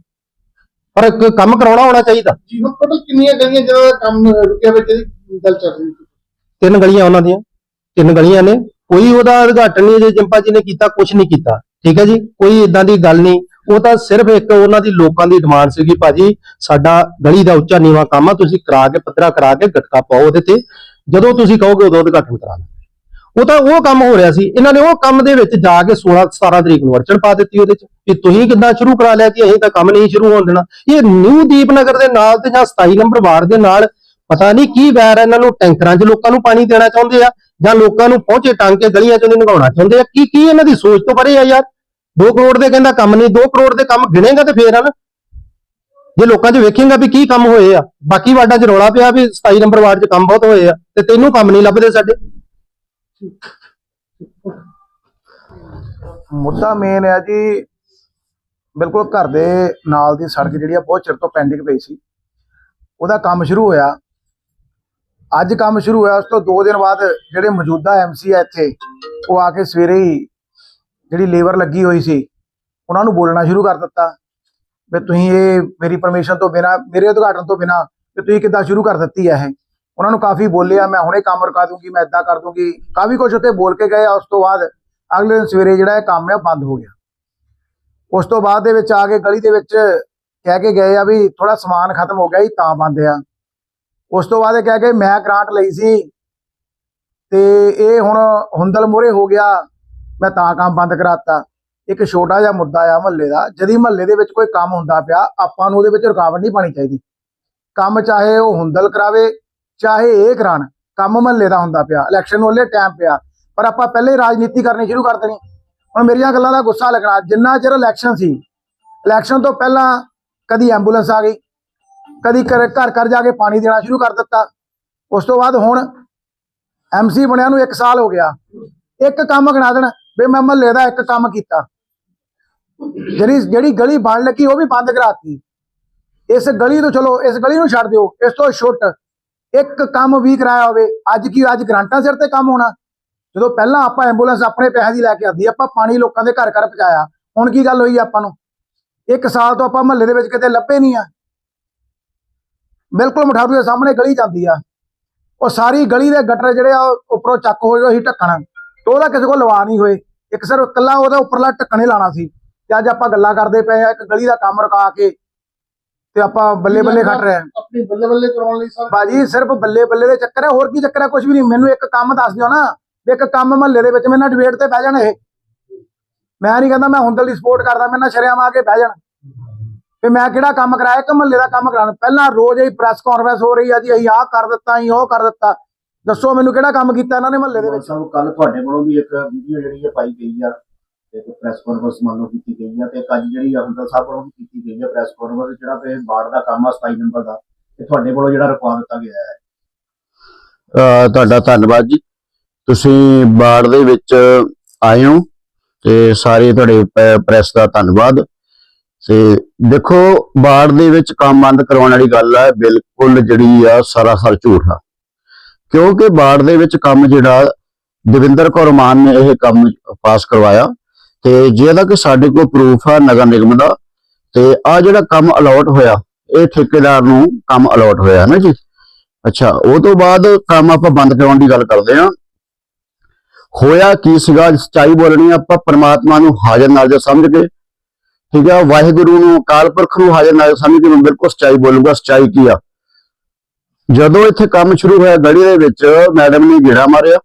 ਪਰ ਇੱਕ ਕੰਮ ਕਰਾਉਣਾ ਹੋਣਾ ਚਾਹੀਦਾ। ਜੀ ਹੁਣ ਟੋਟਲ ਕਿੰਨੀਆਂ ਗਲੀਆਂ ਜਿਹਨਾਂ ਦਾ ਕੰਮ ਰੁਕਿਆ ਹੋਇਆ ਜਿਹੜੀ ਗੱਲ ਚੱਲ ਰਹੀ ਸੀ। ਤਿੰਨ ਗਲੀਆਂ ਉਹਨਾਂ ਦੀਆਂ ਤਿੰਨ ਗਲੀਆਂ ਨੇ। ਕੋਈ ਉਹਦਾ ਉਦਘਾਟਨ ਨਹੀਂ ਜੇ ਜਿੰਪਾ ਜੀ ਨੇ ਕੀਤਾ ਕੁਝ ਨਹੀਂ ਕੀਤਾ। ਠੀਕ ਹੈ ਜੀ? ਕੋਈ ਇਦਾਂ ਦੀ ਗੱਲ ਨਹੀਂ। ਉਹ ਤਾਂ ਸਿਰਫ ਇੱਕ ਉਹਨਾਂ ਦੀ ਲੋਕਾਂ ਦੀ ਡਿਮਾਂਡ ਸੀਗੀ ਭਾਜੀ ਸਾਡਾ ਗਲੀ ਦਾ ਉੱਚਾ ਨੀਵਾ ਕੰਮ ਆ ਤੁਸੀਂ ਕਰਾ ਕੇ ਪੱਧਰਾ ਕਰਾ ਕੇ ਗਟਕਾ ਪਾਓ ਉਹਦੇ ਤੇ। ਜਦੋਂ ਤੁਸੀਂ ਕਹੋਗੇ ਉਦੋਂ ਉਦਘਾਟਨ ਕਰਾ ਲਾਂਗੇ ਉਹ ਤਾਂ ਉਹ ਕੰਮ ਹੋ ਰਿਹਾ ਸੀ। ਇਹਨਾਂ ਨੇ ਉਹ ਕੰਮ ਦੇ ਵਿੱਚ ਜਾ ਕੇ 16 17 ਤਰੀਕ ਨੂੰ ਅੜਚਣ ਪਾ ਦਿੱਤੀ ਉਹਦੇ ਚ ਕਿ ਤੁਸੀਂ ਕਿੱਦਾਂ ਸ਼ੁਰੂ ਕਰਾ ਲਿਆ ਕਿ ਅਸੀਂ ਤਾਂ ਕੰਮ ਨਹੀਂ ਸ਼ੁਰੂ ਹੋਣ ਦੇਣਾ। ਇਹ ਨਿਊ ਦੀਪਨਗਰ ਦੇ ਨਾਲ ਤੇ ਜਾਂ 27 ਨੰਬਰ ਵਾਰਡ ਦੇ ਨਾਲ ਪਤਾ ਨਹੀਂ ਕੀ ਵੈਰ ਇਹਨਾਂ ਨੂੰ ਟੈਂਕਰਾਂ 'ਚ ਲੋਕਾਂ ਨੂੰ ਪਾਣੀ ਦੇਣਾ ਚਾਹੁੰਦੇ ਆ ਜਾਂ ਲੋਕਾਂ ਨੂੰ ਪਹੁੰਚੇ ਟੰਗ ਕੇ ਗਲੀਆਂ 'ਚ ਉਹਨੂੰ ਨਗਾਉਣਾ ਚਾਹੁੰਦੇ ਆ। ਕੀ ਕੀ ਇਹਨਾਂ ਦੀ ਸੋਚ ਤੋਂ ਪਰੇ ਆ ਯਾਰ? 2 ਕਰੋੜ ਦੇ ਕਹਿੰਦਾ ਕੰਮ ਨਹੀਂ 2 ਕਰੋੜ ਦੇ ਕੰਮ ਗਿਣੇਗਾ ਤੇ ਫੇਰ ਆ ਜੇ ਲੋਕਾਂ 'ਚ ਵੇਖੇਗਾ ਵੀ ਕੀ ਕੰਮ ਹੋਏ ਆ। ਬਾਕੀ ਵਾਰਡਾਂ 'ਚ ਰੌਲਾ ਪਿਆ ਵੀ 27 ਨੰਬਰ ਵਾਰਡ 'ਚ ਕੰਮ ਬਹੁਤ ਹੋਏ ਆ ਤੇ ਤੈਨੂੰ ਕੰਮ ਨਹੀਂ ਲੱਭਦੇ ਸਾਡੇ। ਮੁੱਦਾ ਮੇਨ ਹੈ ਜੀ, ਬਿਲਕੁਲ ਘਰ ਦੇ ਨਾਲ ਦੀ ਸੜਕ ਜਿਹੜੀ ਆ, ਬਹੁਤ ਚਿਰ ਤੋਂ ਪੈਂਡਿੰਗ ਪਈ ਸੀ। ਉਹਦਾ ਕੰਮ ਸ਼ੁਰੂ ਹੋਇਆ। ਅੱਜ ਕੰਮ ਸ਼ੁਰੂ ਹੋਇਆ, ਉਸ ਤੋਂ 2 ਦਿਨ ਬਾਅਦ ਜਿਹੜੇ ਮੌਜੂਦਾ ਐਮਸੀ ਆ ਇੱਥੇ, ਉਹ ਆ ਕੇ ਸਵੇਰੇ ਹੀ ਜਿਹੜੀ ਲੇਬਰ ਲੱਗੀ ਹੋਈ ਸੀ, ਉਹਨਾਂ ਨੂੰ ਬੋਲਣਾ ਸ਼ੁਰੂ ਕਰ ਦਿੱਤਾ ਵੀ ਤੁਸੀਂ ਇਹ ਮੇਰੀ ਪਰਮਿਸ਼ਨ ਤੋਂ ਬਿਨਾ, ਮੇਰੇ ਉਦਘਾਟਨ ਤੋਂ ਬਿਨਾ ਵੀ ਤੁਸੀਂ ਕਿੱਦਾਂ ਸ਼ੁਰੂ ਕਰ ਦਿੱਤੀ ਹੈ ਇਹ। ਉਹਨਾਂ ਨੂੰ ਕਾਫੀ ਬੋਲਿਆ, ਮੈਂ ਹੁਣੇ ਕੰਮ ਰੁਕਾ ਦੂੰਗੀ, ਮੈਂ ਇਦਾਂ ਕਰ ਦੂੰਗੀ। ਕਾਫੀ ਕੁਝ ਉੱਤੇ ਬੋਲ ਕੇ ਗਏ, ਉਸ ਤੋਂ ਬਾਅਦ ਅਗਲੇ ਦਿਨ ਸਵੇਰੇ ਜਿਹੜਾ ਇਹ ਕੰਮ ਆ ਬੰਦ ਹੋ ਗਿਆ। ਉਸ ਤੋਂ ਬਾਅਦ ਦੇ ਵਿੱਚ ਆ ਕੇ ਗਲੀ ਦੇ ਵਿੱਚ ਕਹਿ ਕੇ ਗਏ ਆ ਵੀ ਥੋੜਾ ਸਮਾਨ ਖਤਮ ਹੋ ਗਿਆ ਜੀ, ਤਾਂ ਬੰਦ ਆ। ਉਸ ਤੋਂ ਬਾਅਦ ਇਹ ਕਹਿ ਕੇ ਮੈਂ ਗ੍ਰਾਂਟ ਲਈ ਸੀ ਤੇ ਇਹ ਹੁਣ ਹੁੰਦਲ ਮੋਰੇ ਹੋ ਗਿਆ, ਮੈਂ ਤਾਂ ਕੰਮ ਬੰਦ ਕਰਾਤਾ। ਇੱਕ ਛੋਟਾ ਜਿਹਾ ਮੁੱਦਾ ਆ ਮਹੱਲੇ ਦਾ, ਜਦੀ ਮਹੱਲੇ ਦੇ ਵਿੱਚ ਕੋਈ ਕੰਮ ਹੁੰਦਾ ਪਿਆ, ਆਪਾਂ ਨੂੰ ਉਹਦੇ ਵਿੱਚ ਰੁਕਾਵਟ ਨਹੀਂ ਪਾਣੀ ਚਾਹੀਦੀ। ਕੰਮ ਚਾਹੇ ਉਹ ਹੁੰਦਲ ਕਰਾਵੇ ਚਾਹੇ ਇਹ ਕਰਾਣ ਕੰਮ ਮਹੱਲੇ ਦਾ ਹੁੰਦਾ ਪਿਆ ਇਲੈਕਸ਼ਨ ਨੂੰ ਟਾਈਮ ਪਿਆ, ਪਰ ਆਪਾਂ ਪਹਿਲੇ ਹੀ ਰਾਜਨੀਤੀ ਕਰਨੀ ਸ਼ੁਰੂ ਕਰ ਦੇਣੀ। ਹੁਣ ਮੇਰੀਆਂ ਗੱਲਾਂ ਦਾ ਗੁੱਸਾ ਲੱਗਣਾ, ਜਿੰਨਾ ਚਿਰ ਇਲੈਕਸ਼ਨ ਸੀ ਇਲੈਕਸ਼ਨ ਤੋਂ ਪਹਿਲਾਂ ਕਦੀ ਐਂਬੂਲੈਂਸ ਆ ਗਈ, ਕਦੀ ਘਰ ਘਰ ਘਰ ਜਾ ਕੇ ਪਾਣੀ ਦੇਣਾ ਸ਼ੁਰੂ ਕਰ ਦਿੱਤਾ। ਉਸ ਤੋਂ ਬਾਅਦ ਹੁਣ ਐਮਸੀ ਬਣਿਆ ਨੂੰ 1 ਸਾਲ ਹੋ ਗਿਆ। ਇੱਕ ਕੰਮ ਗਣਾ ਦੇਣ, ਵੀ ਮੈਂ ਮਹੱਲੇ ਦਾ ਇੱਕ ਕੰਮ ਕੀਤਾ। ਜਿਹੜੀ ਜਿਹੜੀ ਗਲੀ ਬਣ ਲੱਗੀ, ਉਹ ਵੀ ਬੰਦ ਕਰਾਤੀ। ਇਸ ਗਲੀ ਤੋਂ ਚਲੋ, ਇਸ ਗਲੀ ਨੂੰ ਛੱਡ ਦਿਓ, ਇਸ ਤੋਂ ਛੁੱਟ। ਇੱਕ ਕੰਮ ਵੀ ਕਰਾਇਆ ਹੋਵੇ, ਅੱਜ ਕੀ ਅੱਜ ਗ੍ਰਾਂਟਾਂ ਸਿਰ ਤੇ ਕੰਮ ਹੋਣਾ। ਜਦੋਂ ਪਹਿਲਾਂ ਆਪਾਂ ਐਂਬੂਲੈਂਸ ਆਪਣੇ ਪੈਸੇ ਦੀ ਲੈ ਕੇ ਆਂਦੀ ਆਪਾਂ ਪਾਣੀ ਲੋਕਾਂ ਦੇ ਘਰ ਘਰ ਪਹੁੰਚਾਇਆ। ਹੁਣ ਕੀ ਗੱਲ ਹੋਈ ਆਪਾਂ ਨੂੰ? ਇੱਕ ਸਾਲ ਤੋਂ ਆਪਾਂ ਮਹੱਲੇ ਦੇ ਵਿੱਚ ਕਿਤੇ ਲੱਭੇ ਨਹੀਂ ਆ। ਬਿਲਕੁਲ ਮਠਾਰੂ ਦੇ ਸਾਹਮਣੇ ਗਲੀ ਜਾਂਦੀ ਆ। ਉਹ ਸਾਰੀ ਗਲੀ ਦੇ ਗਟਰ ਜਿਹੜੇ ਆ ਉੱਪਰੋਂ ਚੱਕ ਹੋਏ, ਉਹੀ ਢੱਕਣ ਤੇ ਉਹਦਾ ਕਿਸੇ ਕੋਲ ਲਵਾ ਨਹੀਂ ਹੋਏ। ਇੱਕ ਸਿਰ ਇਕੱਲਾ ਉਹਦਾ ਉੱਪਰਲਾ ਢੱਕਣੇ ਹੀ ਲਾਣਾ ਸੀ। ਤੇ ਅੱਜ ਆਪਾਂ ਗੱਲਾਂ ਕਰਦੇ ਪਏ ਆ, ਇੱਕ ਗਲੀ ਦਾ ਕੰਮ ਰੁਕਾ ਕੇ ਤੇ ਆਪਾਂ ਬੱਲੇ ਬੱਲੇ ਖੱਟ ਰਹੇ ਆਪਣੀ ਬੱਲੇ ਬੱਲੇ ਕਰਾਉਣ ਲਈ ਸਰ ਬਾਜੀ ਸਿਰਫ ਬੱਲੇ ਬੱਲੇ ਦੇ ਚੱਕਰ ਹੈ ਹੋਰ ਕੀ ਚੱਕਰ ਹੈ ਕੁਝ ਵੀ ਨਹੀਂ। ਮੈਨੂੰ ਇੱਕ ਕੰਮ ਦੱਸ ਦਿਓ ਨਾ ਵੀ ਇੱਕ ਕੰਮ ਮਹੱਲੇ ਦੇ ਵਿੱਚ ਮੇਰੇ ਨਾਲ ਡਿਬੇਟ ਤੇ ਬਹਿ ਜਾਣ ਇਹ। ਮੈਂ ਨਹੀਂ ਕਹਿੰਦਾ ਮੈਂ ਹੁੰਦਲ ਦੀ ਸਪੋਰਟ ਕਰਦਾ ਮੇਰੇ ਨਾਲ ਸ਼ਰਿਆਮ ਆ ਕੇ ਬਹਿ ਜਾਣ। ਵੀ ਮੈਂ ਕਿਹੜਾ ਕੰਮ ਕਰਾਇਆ ਇੱਕ ਮਹੱਲੇ ਦਾ ਕੰਮ ਕਰਾਉਣਾ। ਪਹਿਲਾਂ ਰੋਜ਼ ਹੀ ਪ੍ਰੈਸ ਕਾਨਫਰੰਸ ਹੋ ਰਹੀ ਆ ਜੀ ਅਸੀਂ ਆਹ ਕਰ ਦਿੱਤਾ ਅਸੀਂ ਉਹ ਕਰ ਦਿੱਤਾ। ਦੱਸੋ ਮੈਨੂੰ ਕਿਹੜਾ ਕੰਮ ਕੀਤਾ ਇਹਨਾਂ ਨੇ ਮਹੱਲੇ ਦੇ ਵਿੱਚ? ਸਾਹਿਬ ਕੱਲ ਤੁਹਾਡੇ ਕੋਲੋਂ ਵੀ ਇੱਕ ਵੀਡੀਓ ਜਿਹੜੀ ਹੈ ਪਾਈ ਗਈ ਆ। ਤੇ ਪ੍ਰੈਸ ਕਾਨਫਰੰਸ ਮੰਨ ਲਓ ਕੀਤੀ ਗਈ ਆ ਤੇ ਇੱਕ ਜਿਹੜੀ ਆ ਹੁੰਦਲ ਸਾਹਿਬ ਕੋਲੋਂ ਕੀਤੀ ਗਈ ਆ ਪ੍ਰੈਸ ਕਾਨਫਰੰਸ ਜਿਹੜਾ ਤੇ ਬਾੜ ਦਾ ਕੰਮ ਆ 27 ਨੰਬਰ ਦਾ ਤੇ ਤੁਹਾਡੇ ਕੋਲੋਂ ਜਿਹੜਾ ਰਿਕਵਾ ਦਿੱਤਾ ਗਿਆ ਹੈ। ਤੁਹਾਡਾ ਧੰਨਵਾਦ ਜੀ। ਤੁਸੀਂ ਬਾੜ ਦੇ ਵਿੱਚ ਆਏ ਹੋ ਤੇ ਸਾਰੇ ਤੁਹਾਡੇ ਪ੍ਰੈਸ ਦਾ ਧੰਨਵਾਦ। ਤੇ ਦੇਖੋ ਬਾੜ ਦੇ ਵਿੱਚ ਕੰਮ ਬੰਦ ਕਰਵਾਉਣ ਵਾਲੀ ਗੱਲ ਹੈ ਬਿਲਕੁਲ ਜਿਹੜੀ ਆ ਸਰਾਸਰ ਝੂਠ ਆ। ਕਿਉਂਕਿ ਬਾੜ ਦੇ ਵਿੱਚ ਕੰਮ ਜਿਹੜਾ, ਦਵਿੰਦਰ ਕੌਰ ਮਾਨ ਨੇ ਇਹ ਕੰਮ ਪਾਸ ਕਰਵਾਇਆ। ਤੇ ਜਿਹਦਾ ਕਿ ਸਾਡੇ ਕੋਲ ਪ੍ਰੂਫ ਆ ਨਗਰ ਨਿਗਮ ਦਾ, ਤੇ ਆ ਜਿਹੜਾ ਕੰਮ ਅਲਾਟ ਹੋਇਆ, ਇਹ ਠੇਕੇਦਾਰ ਨੂੰ ਕੰਮ ਅਲਾਟ ਹੋਇਆ ਨਾ ਜੀ? ਅੱਛਾ, ਉਹ ਤੋਂ ਬਾਅਦ ਕੰਮ ਆਪਾਂ ਬੰਦ ਕਰਾਉਣ ਦੀ ਗੱਲ ਕਰਦੇ ਹਾਂ। ਹੋਇਆ ਕੀ ਸੀਗਾ? ਸਚਾਈ ਬੋਲਣੀ ਆਪਾਂ ਪ੍ਰਮਾਤਮਾ ਨੂੰ ਹਾਜ਼ਰ ਨਾਜ਼ਰ ਸਮਝ ਕੇ, ਠੀਕ ਆ? ਵਾਹਿਗੁਰੂ ਨੂੰ ਕਾਲ ਪੁਰਖ ਨੂੰ ਹਾਜ਼ਰ ਨਾਜ਼ਰ ਸਮਝ ਕੇ ਮੈਂ ਬਿਲਕੁਲ ਸਚਾਈ ਬੋਲੂਗਾ, ਸਚਾਈ ਕੀ ਆ? ਜਦੋਂ ਇੱਥੇ ਕੰਮ ਸ਼ੁਰੂ ਹੋਇਆ, ਗਲੀ ਦੇ ਵਿੱਚ ਮੈਡਮ ਨੇ ਗੇੜਾ ਮਾਰਿਆ।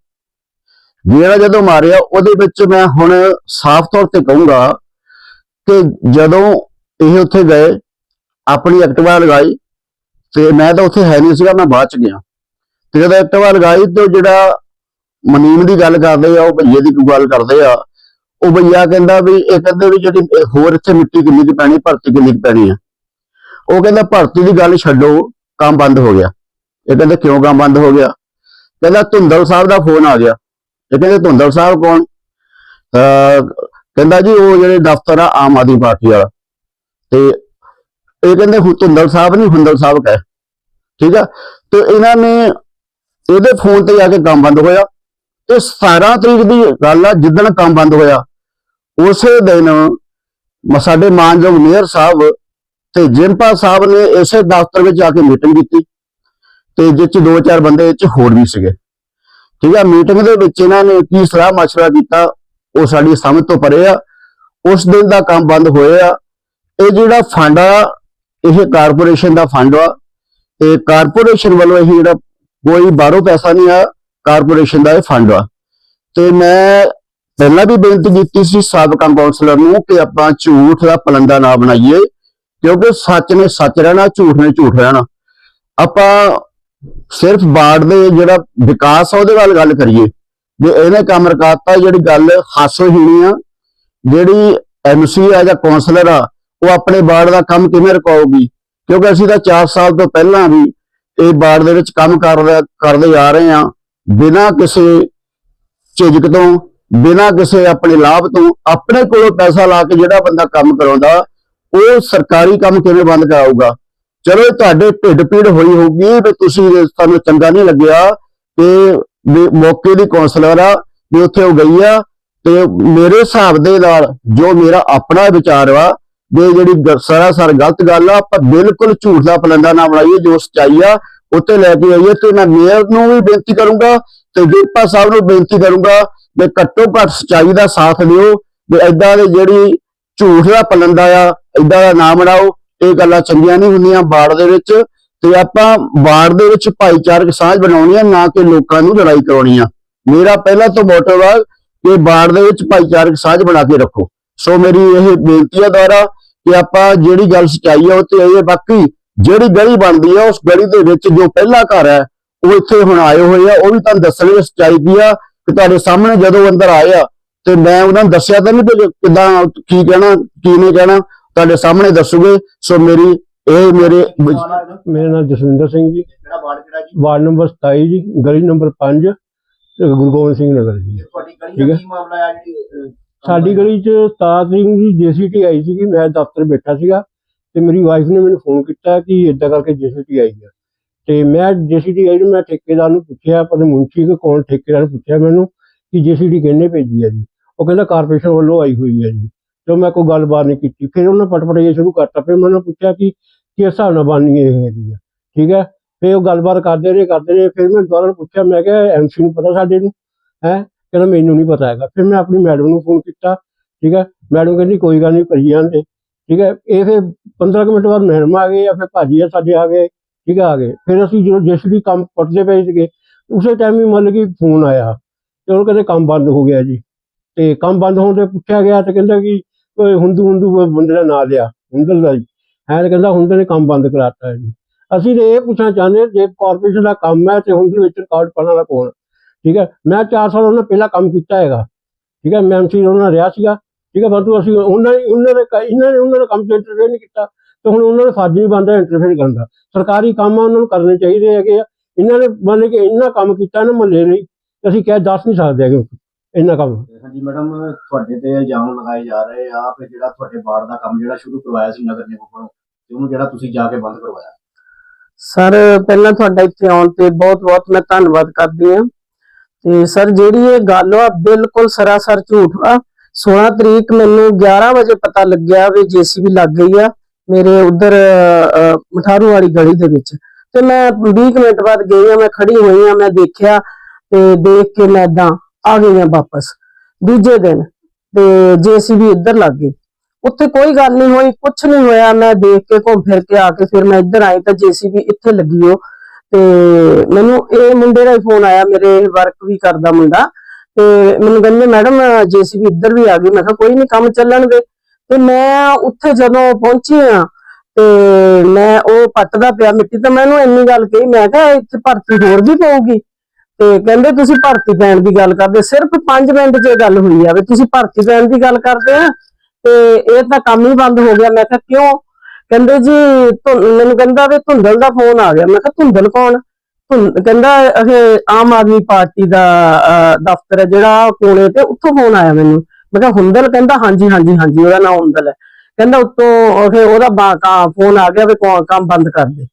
ਗੇੜਾ ਜਦੋਂ ਮਾਰਿਆ, ਉਹਦੇ ਵਿੱਚ ਮੈਂ ਹੁਣ ਸਾਫ਼ ਤੌਰ ਤੇ ਕਹੂੰਗਾ ਕਿ ਜਦੋਂ ਇਹ ਉੱਥੇ ਗਏ, ਆਪਣੀ ਐਕਟਿਵਾ ਲਗਾਈ, ਤੇ ਮੈਂ ਤਾਂ ਉੱਥੇ ਹੈ ਨਹੀਂ ਸੀਗਾ, ਮੈਂ ਬਾਅਦ ਚ ਗਿਆ। ਤੇ ਜਦੋਂ ਐਕਟਿਵਾ ਲਗਾਈ, ਤੇ ਜਿਹੜਾ ਮਨੀਮ ਦੀ ਗੱਲ ਕਰਦੇ ਆ, ਉਹ ਭਈਏ ਦੀ ਗੱਲ ਕਰਦੇ ਆ, ਉਹ ਭਈਆ ਕਹਿੰਦਾ ਵੀ ਇਹ ਕਹਿੰਦੇ ਵੀ ਜਿਹੜੀ ਹੋਰ ਇੱਥੇ ਮਿੱਟੀ ਕਿੰਨੀ ਕੁ ਪੈਣੀ, ਭਰਤੀ ਕਿੰਨੀ ਕੁ ਪੈਣੀ ਆ। ਉਹ ਕਹਿੰਦਾ, ਭਰਤੀ ਦੀ ਗੱਲ ਛੱਡੋ, ਕੰਮ ਬੰਦ ਹੋ ਗਿਆ। ਇਹ ਕਹਿੰਦੇ, ਕਿਉਂ ਕੰਮ ਬੰਦ ਹੋ ਗਿਆ? ਕਹਿੰਦਾ, ਧੁੰਦਲ ਸਾਹਿਬ ਦਾ ਫੋਨ ਆ ਗਿਆ। ਇਹ ਕਹਿੰਦੇ ਧੁੰਦਲ ਸਾਹਿਬ ਕੌਣ? ਅਹ ਕਹਿੰਦਾ ਜੀ ਉਹ ਜਿਹੜੇ ਦਫ਼ਤਰ ਆ, ਆਮ ਆਦਮੀ ਪਾਰਟੀ ਵਾਲਾ। ਤੇ ਇਹ ਕਹਿੰਦੇ ਧੁੰਦਲ ਸਾਹਿਬ ਨਹੀਂ, ਹੁੰਦਲ ਸਾਹਿਬ ਕਹੇ। ਠੀਕ ਆ? ਤੇ ਇਹਨਾਂ ਨੇ ਇਹਦੇ ਫੋਨ ਤੇ ਜਾ ਕੇ ਕੰਮ ਬੰਦ ਹੋਇਆ। ਤੇ 17 ਤਰੀਕ ਦੀ ਗੱਲ ਆ, ਜਿੱਦਣ ਕੰਮ ਬੰਦ ਹੋਇਆ, ਉਸੇ ਦਿਨ ਸਾਡੇ ਮਾਨਯੋਗ ਮੇਅਰ ਸਾਹਿਬ ਤੇ ਜਿੰਪਾ ਸਾਹਿਬ ਨੇ ਇਸੇ ਦਫ਼ਤਰ ਵਿੱਚ ਜਾ ਕੇ ਮੀਟਿੰਗ ਕੀਤੀ। ਤੇ ਜਿਸ ਚ ਦੋ ਚਾਰ ਬੰਦੇ ਇਹ ਚ ਹੋਰ ਵੀ ਸੀਗੇ। ਠੀਕ ਹੈ ਮੀਟਿੰਗ ਦੇ ਵਿੱਚ ਇਹਨਾਂ ਨੇ ਕੀ ਸਲਾਹ ਮਸ਼ਵਰਾ ਕੀਤਾ, ਉਹ ਸਾਡੀ ਸਮਝ ਤੋਂ ਪਰੇ ਆ। ਉਸ ਦਿਨ ਦਾ ਕੰਮ ਬੰਦ ਹੋਇਆ ਇਹ ਜਿਹੜਾ ਫੰਡ ਆ, ਇਹ ਕਾਰਪੋਰੇਸ਼ਨ ਦਾ ਫੰਡ ਆ। ਤੇ ਕਾਰਪੋਰੇਸ਼ਨ ਵੱਲੋਂ ਇਹ ਜਿਹੜਾ ਕੋਈ ਬਾਹਰੋਂ ਪੈਸਾ ਨਹੀਂ ਆ ਕਾਰਪੋਰੇਸ਼ਨ ਦਾ ਇਹ ਫੰਡ ਆ। ਤੇ ਮੈਂ ਪਹਿਲਾਂ ਵੀ ਬੇਨਤੀ ਕੀਤੀ ਸੀ ਸਾਬਕਾ ਕਾਉਂਸਲਰ ਨੂੰ ਕਿ ਆਪਾਂ ਝੂਠ ਦਾ ਪਲੰਦਾ ਨਾ ਬਣਾਈਏ, ਕਿਉਂਕਿ ਸੱਚ ਨੇ ਸੱਚ ਰਹਿਣਾ, ਝੂਠ ਨੇ ਝੂਠ ਰਹਿਣਾ। ਆਪਾਂ ਸਿਰਫ ਬਾੜ ਦੇ ਜਿਹੜਾ ਵਿਕਾਸ ਆ, ਉਹਦੇ ਵੱਲ ਗੱਲ ਕਰੀਏ। ਜੇ ਇਹਨੇ ਕੰਮ ਰਕਾਤਾ, ਜਿਹੜੀ ਗੱਲ ਹਾਸੋਹੀਣੀ ਆ, ਜਿਹੜੀ ਐਮਸੀ ਆ ਜਾਂ ਕਾਉਂਸਲਰ ਆ, ਉਹ ਆਪਣੇ ਬਾੜ ਦਾ ਕੰਮ ਕਿਵੇਂ ਰਕਾਉਗੀ ਕਿਉਂਕਿ ਅਸੀਂ ਤਾਂ 4 ਸਾਲ ਤੋਂ ਪਹਿਲਾਂ ਵੀ ਇਹ ਬਾੜ ਦੇ ਵਿੱਚ ਕੰਮ ਕਰ ਕਰਦੇ ਆ ਰਹੇ ਆ ਬਿਨਾਂ ਕਿਸੇ ਝਿਜਕ ਤੋਂ, ਬਿਨਾਂ ਕਿਸੇ ਆਪਣੇ ਲਾਭ ਤੋਂ, ਆਪਣੇ ਕੋਲੋਂ ਪੈਸਾ ਲਾ ਕੇ ਜਿਹੜਾ ਬੰਦਾ ਕੰਮ ਕਰਾਉਂਦਾ, ਉਹ ਸਰਕਾਰੀ ਕੰਮ ਕਿਵੇਂ ਬੰਦ ਕਰਾਊਗਾ? ਚਲੋ ਤੁਹਾਡੇ ਢਿੱਡ ਪੀੜ ਹੋਈ ਹੋਊਗੀ, ਵੀ ਤੁਸੀਂ ਇਹ ਤੁਹਾਨੂੰ ਚੰਗਾ ਨਹੀਂ ਲੱਗਿਆ ਕਿ ਮੌਕੇ ਦੀ ਕਾਉਂਸਲਰ ਆ, ਵੀ ਉੱਥੇ ਉਹ ਗਈ ਆ, ਤੇ ਮੇਰੇ ਹਿਸਾਬ ਦੇ ਨਾਲ ਜੋ ਮੇਰਾ ਆਪਣਾ ਵਿਚਾਰ ਵਾ, ਵੀ ਜਿਹੜੀ ਸਰਾਸਰ ਗਲਤ ਗੱਲ ਆ, ਆਪਾਂ ਬਿਲਕੁਲ ਝੂਠ ਦਾ ਪਲੰਦਾ ਨਾ ਬਣਾਈਏ, ਜੋ ਸਚਾਈ ਆ ਉੱਤੇ ਲੈ ਕੇ ਆਈਏ, ਤੇ ਮੈਂ ਮੇਅਰ ਨੂੰ ਵੀ ਬੇਨਤੀ ਕਰੂੰਗਾ, ਤੇ ਵੀਰਪਾ ਸਾਹਿਬ ਨੂੰ ਬੇਨਤੀ ਕਰੂੰਗਾ, ਵੀ ਘੱਟੋ ਘੱਟ ਸਚਾਈ ਦਾ ਸਾਥ ਦਿਓ, ਵੀ ਐਦਾਂ ਦੇ ਜਿਹੜੀ ਝੂਠ ਦਾ ਪਲੰਦਾ ਆ ਐਦਾਂ ਦਾ ਨਾ ਬਣਾਓ ਇਹ ਗੱਲਾਂ ਚੰਗੀਆਂ ਨਹੀਂ ਹੁੰਦੀਆਂ ਬਾੜ ਦੇ ਵਿੱਚ ਤੇ ਆਪਾਂ ਬਾੜ ਦੇ ਵਿੱਚ ਭਾਈਚਾਰਕ ਸਾਂਝ ਬਣਾਉਣੀ ਆ, ਨਾ ਕਿ ਲੋਕਾਂ ਨੂੰ ਲੜਾਈ ਕਰਾਉਣੀ ਆ। ਮੇਰਾ ਪਹਿਲਾ ਤੋਂ ਮੋਟਿਵ ਆ ਕਿ ਬਾੜ ਦੇ ਵਿੱਚ ਭਾਈਚਾਰਕ ਸਾਂਝ ਬਣਾ ਕੇ ਰੱਖੋ। ਸੋ ਮੇਰੀ ਇਹ ਬੇਨਤੀ ਆ ਦੁਆਰਾ ਕਿ ਆਪਾਂ ਜਿਹੜੀ ਗੱਲ ਸਚਾਈ ਆ, ਉਹ ਤੇ ਇਹ ਬਾਕੀ ਜਿਹੜੀ ਗਲੀ ਬਣਦੀ ਆ, ਉਸ ਗਲੀ ਦੇ ਵਿੱਚ ਜੋ ਪਹਿਲਾ ਘਰ ਹੈ ਉਹ ਇੱਥੇ ਹੁਣ ਆਏ ਹੋਏ ਆ। ਉਹ ਵੀ ਤੁਹਾਨੂੰ ਦੱਸਣਗੇ, ਸਚਾਈ ਕੀ ਆ, ਕਿ ਤੁਹਾਡੇ ਸਾਹਮਣੇ ਜਦੋਂ ਅੰਦਰ ਆਏ ਆ, ਤੇ ਮੈਂ ਉਹਨਾਂ ਨੂੰ ਦੱਸਿਆ ਤਾਂ ਨਹੀਂ ਕਿ ਕਿਦਾਂ, ਕੀ ਕਹਿਣਾ, ਕੀ ਨਹੀਂ ਕਹਿਣਾ। ਤੁਹਾਡੇ ਸਾਹਮਣੇ ਦੱਸੂਗੇ ਸੋ ਮੇਰੀ ਇਹ ਮੇਰੇ ਮੇਰਾ ਨਾਮ ਜਸਵਿੰਦਰ ਸਿੰਘ ਜੀ। ਵਾਰਡ ਜਿਹੜਾ ਜੀ? ਵਾਰਡ ਨੰਬਰ 27 ਜੀ ਗਲੀ ਨੰਬਰ 5 ਤੇ ਗੁਰੂ ਗੋਬਿੰਦ ਸਿੰਘ ਨਗਰ ਜੀ। ਤੁਹਾਡੀ ਗਲੀ ਠੀਕ ਦਾ ਹੈ। ਕੀ ਮਾਮਲਾ ਆ ਜਿਹੜੀ ਅਹ, ਸਾਡੀ ਗਲੀ 'ਚ ਸਤਾਰ ਨੂੰ ਜੀ ਜੀਸੀਟੀ ਆਈ ਸੀਗੀ ਮੈਂ ਦਫ਼ਤਰ ਬੈਠਾ ਸੀਗਾ ਤੇ ਮੇਰੀ ਵਾਈਫ ਨੇ ਮੈਨੂੰ ਫੋਨ ਕੀਤਾ ਕਿ ਇਦਾਂ ਕਰਕੇ ਜੀਸੀਟੀ ਆਈ ਹੈ ਤੇ ਮੈਂ ਜੀਸੀਟੀ ਆਈ ਨੂੰ ਮੈਂ ਠੇਕੇਦਾਰ ਨੂੰ ਪੁੱਛਿਆ ਪਰ ਮੁੰਸ਼ੀ ਕੋ ਕੌਣ ਠੇਕੇਦਾਰ ਨੇ ਪੁੱਛਿਆ ਮੈਨੂੰ ਕਿ ਜੀਸੀਟੀ ਕਿਹਨੇ ਭੇਜੀ ਹੈ ਜੀ? ਉਹ ਕਹਿੰਦਾ ਕਾਰਪੋਰੇਸ਼ਨ ਵੱਲੋਂ ਆਈ ਹੋਈ ਹੈ ਜੀ। ਤੇ ਮੈਂ ਕੋਈ ਗੱਲਬਾਤ ਨਹੀਂ ਕੀਤੀ, ਫਿਰ ਉਹਨਾਂ ਪਟਪਟ ਸ਼ੁਰੂ ਕਰਤਾ, ਫਿਰ ਮੈਂ ਉਹਨਾਂ ਨੂੰ ਪੁੱਛਿਆ ਕਿ ਕਿਸ ਹਿਸਾਬ ਨਾਲ ਬਣਨੀ ਇਹ ਹੈਗੀ ਆ, ਠੀਕ ਹੈ? ਫਿਰ ਉਹ ਗੱਲਬਾਤ ਕਰਦੇ ਰਹੇ ਕਰਦੇ ਰਹੇ, ਫਿਰ ਮੈਂ ਦੁਬਾਰਾ ਪੁੱਛਿਆ, ਮੈਂ ਕਿਹਾ ਐਮਸੀ ਨੂੰ ਪਤਾ ਸਾਡੇ ਨੂੰ, ਹੈ? ਕਹਿੰਦਾ ਮੈਨੂੰ ਨਹੀਂ ਪਤਾ ਹੈਗਾ। ਫਿਰ ਮੈਂ ਆਪਣੀ ਮੈਡਮ ਨੂੰ ਫੋਨ ਕੀਤਾ, ਠੀਕ ਹੈ? ਮੈਡਮ ਕਹਿੰਦੀ ਕੋਈ ਗੱਲ ਨਹੀਂ, ਕਰੀ ਜਾਂਦੇ, ਠੀਕ ਹੈ? ਇਹ ਫਿਰ 15 ਕੁ ਮਿੰਟ ਬਾਅਦ ਮੈਡਮ ਆ ਗਏ ਜਾਂ ਫਿਰ ਭਾਜੀ ਆ ਸਾਡੇ ਆ ਗਏ, ਠੀਕ ਹੈ, ਆ ਗਏ। ਫਿਰ ਅਸੀਂ ਜਦੋਂ ਜਿਸ ਵੀ ਕੰਮ ਪੜਦੇ ਪਏ ਸੀਗੇ, ਉਸੇ ਟਾਈਮ ਹੀ ਮਤਲਬ ਕਿ ਫੋਨ ਆਇਆ ਤੇ ਉਹ ਕਹਿੰਦੇ ਕੰਮ ਬੰਦ ਹੋ ਗਿਆ ਜੀ। ਤੇ ਕੰਮ ਬੰਦ ਹੋਣ ਤੇ ਪੁੱਛਿਆ ਗਿਆ ਤੇ ਕਹਿੰਦਾ ਕਿ ਹੁੰਦੂ ਹੁੰਦੂ ਬੰਦੇ ਦਾ ਨਾਂ ਲਿਆ ਹੁੰਦਲ ਦਾ ਹੈ ਕਹਿੰਦਾ ਹੁੰਦੇ ਨੇ ਕੰਮ ਬੰਦ ਕਰਾਤਾ ਹੈ ਜੀ। ਅਸੀਂ ਇਹ ਪੁੱਛਣਾ ਚਾਹੁੰਦੇ ਹਾਂ, ਜੇ ਕਾਰਪੋਰੇਸ਼ਨ ਦਾ ਕੰਮ ਹੈ ਤੇ ਹੁੰਦੇ ਵਿੱਚ ਰਿਕਾਰਡ ਪੜਨ ਵਾਲਾ ਕੌਣ ਠੀਕ ਹੈ ਮੈਂ 4 ਸਾਲ ਉਹਨਾਂ ਪਹਿਲਾਂ ਕੰਮ ਕੀਤਾ ਹੈਗਾ। ਠੀਕ ਹੈ ਮੈਂ ਐਮਸੀ ਉਹਨਾਂ ਰਿਹਾ ਸੀਗਾ। ਠੀਕ ਹੈ ਪਰੰਤੂ ਅਸੀਂ ਉਹਨਾਂ ਨੇ ਉਹਨਾਂ ਦੇ ਇਹਨਾਂ ਨੇ ਉਹਨਾਂ ਦਾ ਕੰਮ ਚ ਇੰਟਰਫੇਅਰ ਨਹੀਂ ਕੀਤਾ। ਤੇ ਹੁਣ ਉਹਨਾਂ ਦਾ ਫਰਜ਼ ਨਹੀਂ ਬਣਦਾ ਇੰਟਰਫੇਅਰ ਕਰਨ ਦਾ। ਸਰਕਾਰੀ ਕੰਮ ਆ ਉਹਨਾਂ ਨੂੰ ਕਰਨੇ ਚਾਹੀਦੇ ਹੈਗੇ ਆ। ਇਹਨਾਂ ਨੇ ਮੰਨ ਕਿ ਇੰਨਾ ਕੰਮ ਕੀਤਾ ਨਾ ਮਹੱਲੇ ਲਈ ਅਸੀਂ ਕਹਿ ਦੱਸ ਨਹੀਂ ਸਕਦੇ ਹੈਗੇ। ਇੰਨਾ ਕੰਮ। ਹਾਂਜੀ ਮੈਡਮ ਤੁਹਾਡੇ ਤੇ ਇਲਜ਼ਾਮ ਲਗਾਏ ਜਾ ਰਹੇ ਆ ਕਿ ਜਿਹੜਾ ਤੁਹਾਡੇ ਵਾਰਡ ਦਾ ਕੰਮ ਜਿਹੜਾ ਸ਼ੁਰੂ ਕਰਵਾਇਆ ਸੀ ਨਗਰ ਨਿਗਮ ਤੇ ਉਹਨੂੰ ਜਿਹੜਾ ਤੁਸੀਂ ਜਾ ਕੇ ਬੰਦ ਕਰਵਾਇਆ। ਸਰ ਪਹਿਲਾਂ ਤੁਹਾਡਾ ਇੱਥੇ ਆਉਣ ਤੇ ਬਹੁਤ-ਬਹੁਤ ਮੈਂ ਧੰਨਵਾਦ ਕਰਦੀ ਹਾਂ। ਤੇ ਸਰ ਜਿਹੜੀ ਇਹ ਗੱਲ ਆ ਬਿਲਕੁਲ ਸਰਾਸਰ ਝੂਠ ਆ। 16 ਤਰੀਕ ਮੈਨੂੰ 11 ਵਜੇ ਪਤਾ ਲੱਗਿਆ ਵੀ ਜੀਸੀਬੀ ਲੱਗ ਗਈ ਆ ਮੇਰੇ ਉਧਰ ਮਠਾਰੂ ਵਾਲੀ ਗਲੀ ਦੇ ਵਿੱਚ। ਤੇ ਮੈਂ 20 ਕੁ ਮਿੰਟ ਬਾਅਦ ਗਈ ਆ ਮੈਂ ਖੜੀ ਹੋਈ ਆ ਮੈਂ ਦੇਖਿਆ ਤੇ ਦੇਖ ਕੇ ਮੈਂ ਏਦਾਂ ਆ ਗਈ ਆ ਵਾਪਸ। ਦੂਜੇ ਦਿਨ ਤੇ ਜੀਸੀਬੀ ਇੱਧਰ ਲੱਗ ਗਈ। ਉੱਥੇ ਕੋਈ ਗੱਲ ਨਹੀਂ ਹੋਈ ਕੁਝ ਨਹੀਂ ਹੋਇਆ। ਮੈਂ ਦੇਖ ਕੇ ਘੁੰਮ ਫਿਰ ਕੇ ਆ ਕੇ ਫਿਰ ਮੈਂ ਇੱਧਰ ਆਈ ਤਾਂ ਜੀਸੀਬੀ ਇੱਥੇ ਲੱਗੀ ਉਹ। ਤੇ ਮੈਨੂੰ ਇਹ ਮੁੰਡੇ ਦਾ ਫੋਨ ਆਇਆ, ਮੇਰੇ ਵਰਕ ਵੀ ਕਰਦਾ ਮੁੰਡਾ। ਤੇ ਮੈਨੂੰ ਕਹਿੰਦੇ, ਮੈਡਮ, ਜੀਸੀਬੀ ਇੱਧਰ ਵੀ ਆ ਗਈ। ਮੈਂ ਕਿਹਾ, ਕੋਈ ਨਹੀਂ, ਕੰਮ ਚੱਲਣਗੇ। ਤੇ ਮੈਂ ਉੱਥੇ ਜਦੋਂ ਪਹੁੰਚੀ ਆ ਤੇ ਮੈਂ ਉਹ ਪੱਟਦਾ ਪਿਆ ਮਿੱਟੀ ਤਾਂ ਮੈਨੂੰ ਇੰਨੀ ਗੱਲ ਕਹੀ, ਮੈਂ ਕਿਹਾ, ਇੱਥੇ ਭਰਤੀ ਹੋਰ ਵੀ ਪਊਗੀ? ਤੇ ਕਹਿੰਦੇ ਤੁਸੀਂ ਭਰਤੀ ਪੈਣ ਦੀ ਗੱਲ ਕਰਦੇ, ਸਿਰਫ 5 ਮਿੰਟ 'ਚ ਇਹ ਗੱਲ ਹੋਈ ਆ ਵੀ ਤੁਸੀਂ ਭਰਤੀ ਪੈਣ ਦੀ ਗੱਲ ਕਰਦੇ ਆ ਤੇ ਇਹ ਤਾਂ ਕੰਮ ਹੀ ਬੰਦ ਹੋ ਗਿਆ। ਮੈਂ ਕਿਹਾ ਕਿਉਂ? ਕਹਿੰਦੇ ਜੀ ਮੈਨੂੰ ਕਹਿੰਦਾ ਵੀ ਧੁੰਦਲ ਦਾ ਫੋਨ ਆ ਗਿਆ। ਮੈਂ ਕਿਹਾ ਧੁੰਦਲ ਕੌਣ? ਕਹਿੰਦਾ ਇਹ ਆਮ ਆਦਮੀ ਪਾਰਟੀ ਦਾ ਦਫ਼ਤਰ ਹੈ ਜਿਹੜਾ ਕੋਲੇ ਤੇ ਉੱਥੋਂ ਫੋਨ ਆਇਆ ਮੈਨੂੰ। ਮੈਂ ਕਿਹਾ ਹੁੰਦਲ? ਕਹਿੰਦਾ ਹਾਂਜੀ ਹਾਂਜੀ ਹਾਂਜੀ, ਉਹਦਾ ਨਾਮ ਹੁੰਦਲ ਹੈ। ਕਹਿੰਦਾ ਉੱਤੋਂ ਉਹ ਉਹਦਾ ਫੋਨ ਆ ਗਿਆ ਵੀ ਕੰਮ ਬੰਦ ਕਰ ਦੇ।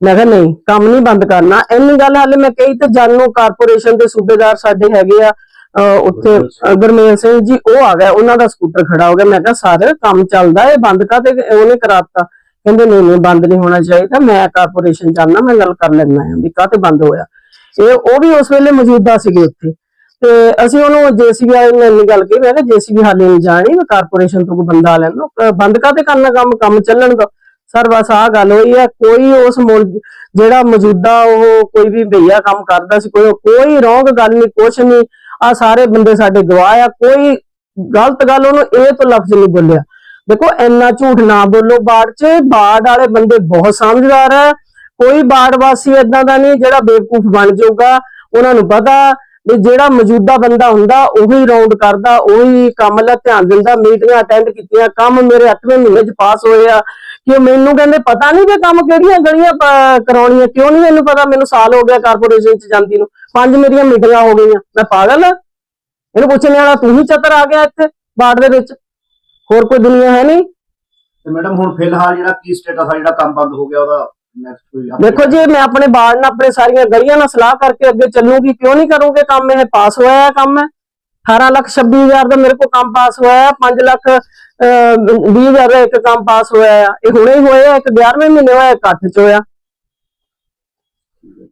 ਮੈਂ ਕਿਹਾ ਨਹੀਂ ਕੰਮ ਨਹੀਂ ਬੰਦ ਕਰਨਾ। ਇੰਨੀ ਗੱਲ ਹਾਲੇ ਮੈਂ ਕਹੀ ਤੇ ਜਾਨੂ ਕਾਰਪੋਰੇਸ਼ਨ ਦੇ ਸੂਬੇਦਾਰ ਸਾਡੇ ਹੈਗੇ ਆ ਉੱਥੇ ਗੁਰਮੇਲ ਸਿੰਘ ਜੀ ਉਹ ਆ ਗਿਆ ਉਹਨਾਂ ਦਾ ਸਕੂਟਰ ਖੜਾ ਹੋ ਗਿਆ। ਮੈਂ ਕਿਹਾ ਸਰ ਕੰਮ ਚੱਲਦਾ ਹੈ ਬੰਦ ਕਾਤੇ ਉਹਨੇ ਕਰਾਤਾ। ਕਹਿੰਦੇ ਨਹੀਂ ਨਹੀਂ ਬੰਦ ਨਹੀਂ ਹੋਣਾ ਚਾਹੀਦਾ। ਮੈਂ ਕਾਰਪੋਰੇਸ਼ਨ ਜਾਣਾ ਮੈਂ ਗੱਲ ਕਰ ਲੈਣਾ ਹੈ ਵੀ ਕਾਤੇ ਬੰਦ ਹੋਇਆ। ਇਹ ਉਹ ਵੀ ਉਸ ਵੇਲੇ ਮੌਜੂਦਾ ਸੀਗੇ ਉੱਥੇ। ਤੇ ਅਸੀਂ ਉਹਨੂੰ ਜੀਸੀਬੀ ਵਾਲੇ ਨੇ ਇੰਨੀ ਗੱਲ ਕਹੀ ਮੈਂ ਕਿਹਾ ਜੀਸੀਬੀ ਹਾਲੇ ਨਹੀਂ ਜਾਣੀ ਮੈਂ ਕਾਰਪੋਰੇਸ਼ਨ ਤੋਂ ਕੋਈ ਬੰਦਾ ਲੈਣ। ਬੰਦ ਕਾਤੇ ਕਰਨਾ ਕੰਮ? ਕੰਮ ਚੱਲਣ ਦਾ। ਸਰ ਬਸ ਆਹ ਗੱਲ ਹੋਈ ਹੈ, ਕੋਈ ਉਸ ਮੁਲ- ਜਿਹੜਾ ਮੌਜੂਦਾ ਉਹ ਕੋਈ ਵੀ ਭਈਆ ਕੰਮ ਕਰਦਾ ਸੀ, ਕੋਈ ਕੋਈ ਰੋਂਗ ਗੱਲ ਨਹੀਂ ਕੁਛ ਨਹੀਂ ਆ ਸਾਰੇ ਬੰਦੇ ਸਾਡੇ ਗਵਾਹ ਆ, ਕੋਈ ਗਲਤ ਗੱਲ ਉਹਨੂੰ ਇਹ ਤੋਂ ਲਫ਼ਜ਼ ਨਹੀਂ ਬੋਲਿਆ। ਦੇਖੋ, ਇੰਨਾ ਝੂਠ ਨਾ ਬੋਲੋ, ਬਾੜ 'ਚ, ਬਾੜ ਵਾਲੇ ਬੰਦੇ ਬਹੁਤ ਸਮਝਦਾਰ ਆ, ਕੋਈ ਬਾੜ ਵਾਸੀ ਇਦਾਂ ਦਾ ਨਹੀਂ ਜਿਹੜਾ ਬੇਵਕੂਫ ਬਣ ਜਾਊਗਾ, ਉਹਨਾਂ ਨੂੰ ਪਤਾ ਵੀ ਜਿਹੜਾ ਮੌਜੂਦਾ ਬੰਦਾ ਹੁੰਦਾ, ਉਹੀ ਰਾਉਂਡ ਕਰਦਾ, ਉਹੀ ਕੰਮ ਵੱਲ ਧਿਆਨ ਦਿੰਦਾ, ਮੀਟਿੰਗਾਂ ਅਟੈਂਡ ਕੀਤੀਆਂ, ਕੰਮ ਮੇਰੇ 8ਵੇਂ ਮਹੀਨੇ 'ਚ ਪਾਸ ਹੋਏ ਆ। ਕਿ ਮੈਨੂੰ ਕਹਿੰਦੇ, ਪਤਾ ਨਹੀਂ ਕਿ ਕੰਮ ਕਿਹੜੀਆਂ ਗਲੀਆਂ ਕਰਾਉਣੀਆਂ, ਕਿਉਂ ਨਹੀਂ ਮੈਨੂੰ ਪਤਾ, ਮੈਨੂੰ ਸਾਲ ਹੋ ਗਿਆ ਕਾਰਪੋਰੇਸ਼ਨ 'ਚ ਜਾਂਦੀ ਨੂੰ। ਪੰਜ ਮੇਰੀਆਂ ਮੀਟਿੰਗਾਂ ਹੋ ਗਈਆਂ। ਮੈਂ ਪਾਗਲ ਇਹਨੂੰ ਪੁੱਛਣ ਵਾਲਾ ਤੂੰ ਹੀ ਚਤਰ ਆ ਗਿਆ ਇੱਥੇ ਬਾੜ ਦੇ ਵਿੱਚ। ਹੋਰ ਕੋਈ ਦੁਨੀਆ ਹੈ ਨਹੀਂ ਤੇ ਮੈਡਮ, ਹੁਣ ਫਿਲਹਾਲ ਜਿਹੜਾ ਕੀ ਸਟੇਟਸ ਆ, ਜਿਹੜਾ ਕੰਮ ਬੰਦ ਹੋ ਗਿਆ, ਉਹਦਾ ਨੈਕਸਟ ਕੋਈ update? ਦੇਖੋ ਜੀ, ਮੈਂ ਆਪਣੇ ਬਾੜ ਨਾਲ ਆਪਣੇ ਸਾਰੀਆਂ ਗਲੀਆਂ ਨਾਲ ਸਲਾਹ ਕਰਕੇ ਅੱਗੇ ਚੱਲੂਗੀ, ਕਿਉਂ ਨਹੀਂ ਕਰੂੰਗੇ ਕੰਮ? ਇਹ ਪਾਸ ਹੋਇਆ ਹੈ ਕੰਮ? ਹੈ 18 ਲੱਖ 26 ਹਜ਼ਾਰ ਦਾ ਮੇਰੇ ਕੋਲ ਕੰਮ ਪਾਸ ਹੋਇਆ ਹੈ 5 ਲੱਖ 20 ਹਜ਼ਾਰ ਦਾ ਇੱਕ ਕੰਮ ਪਾਸ ਹੋਇਆ ਹੈ। ਇਹ ਹੁਣੇ ਹੀ ਹੋਇਆ ਇੱਕ 11ਵੇਂ ਮਹੀਨੇ ਹੋਇਆ ਇਕੱਠ ਚ ਹੋਇਆ।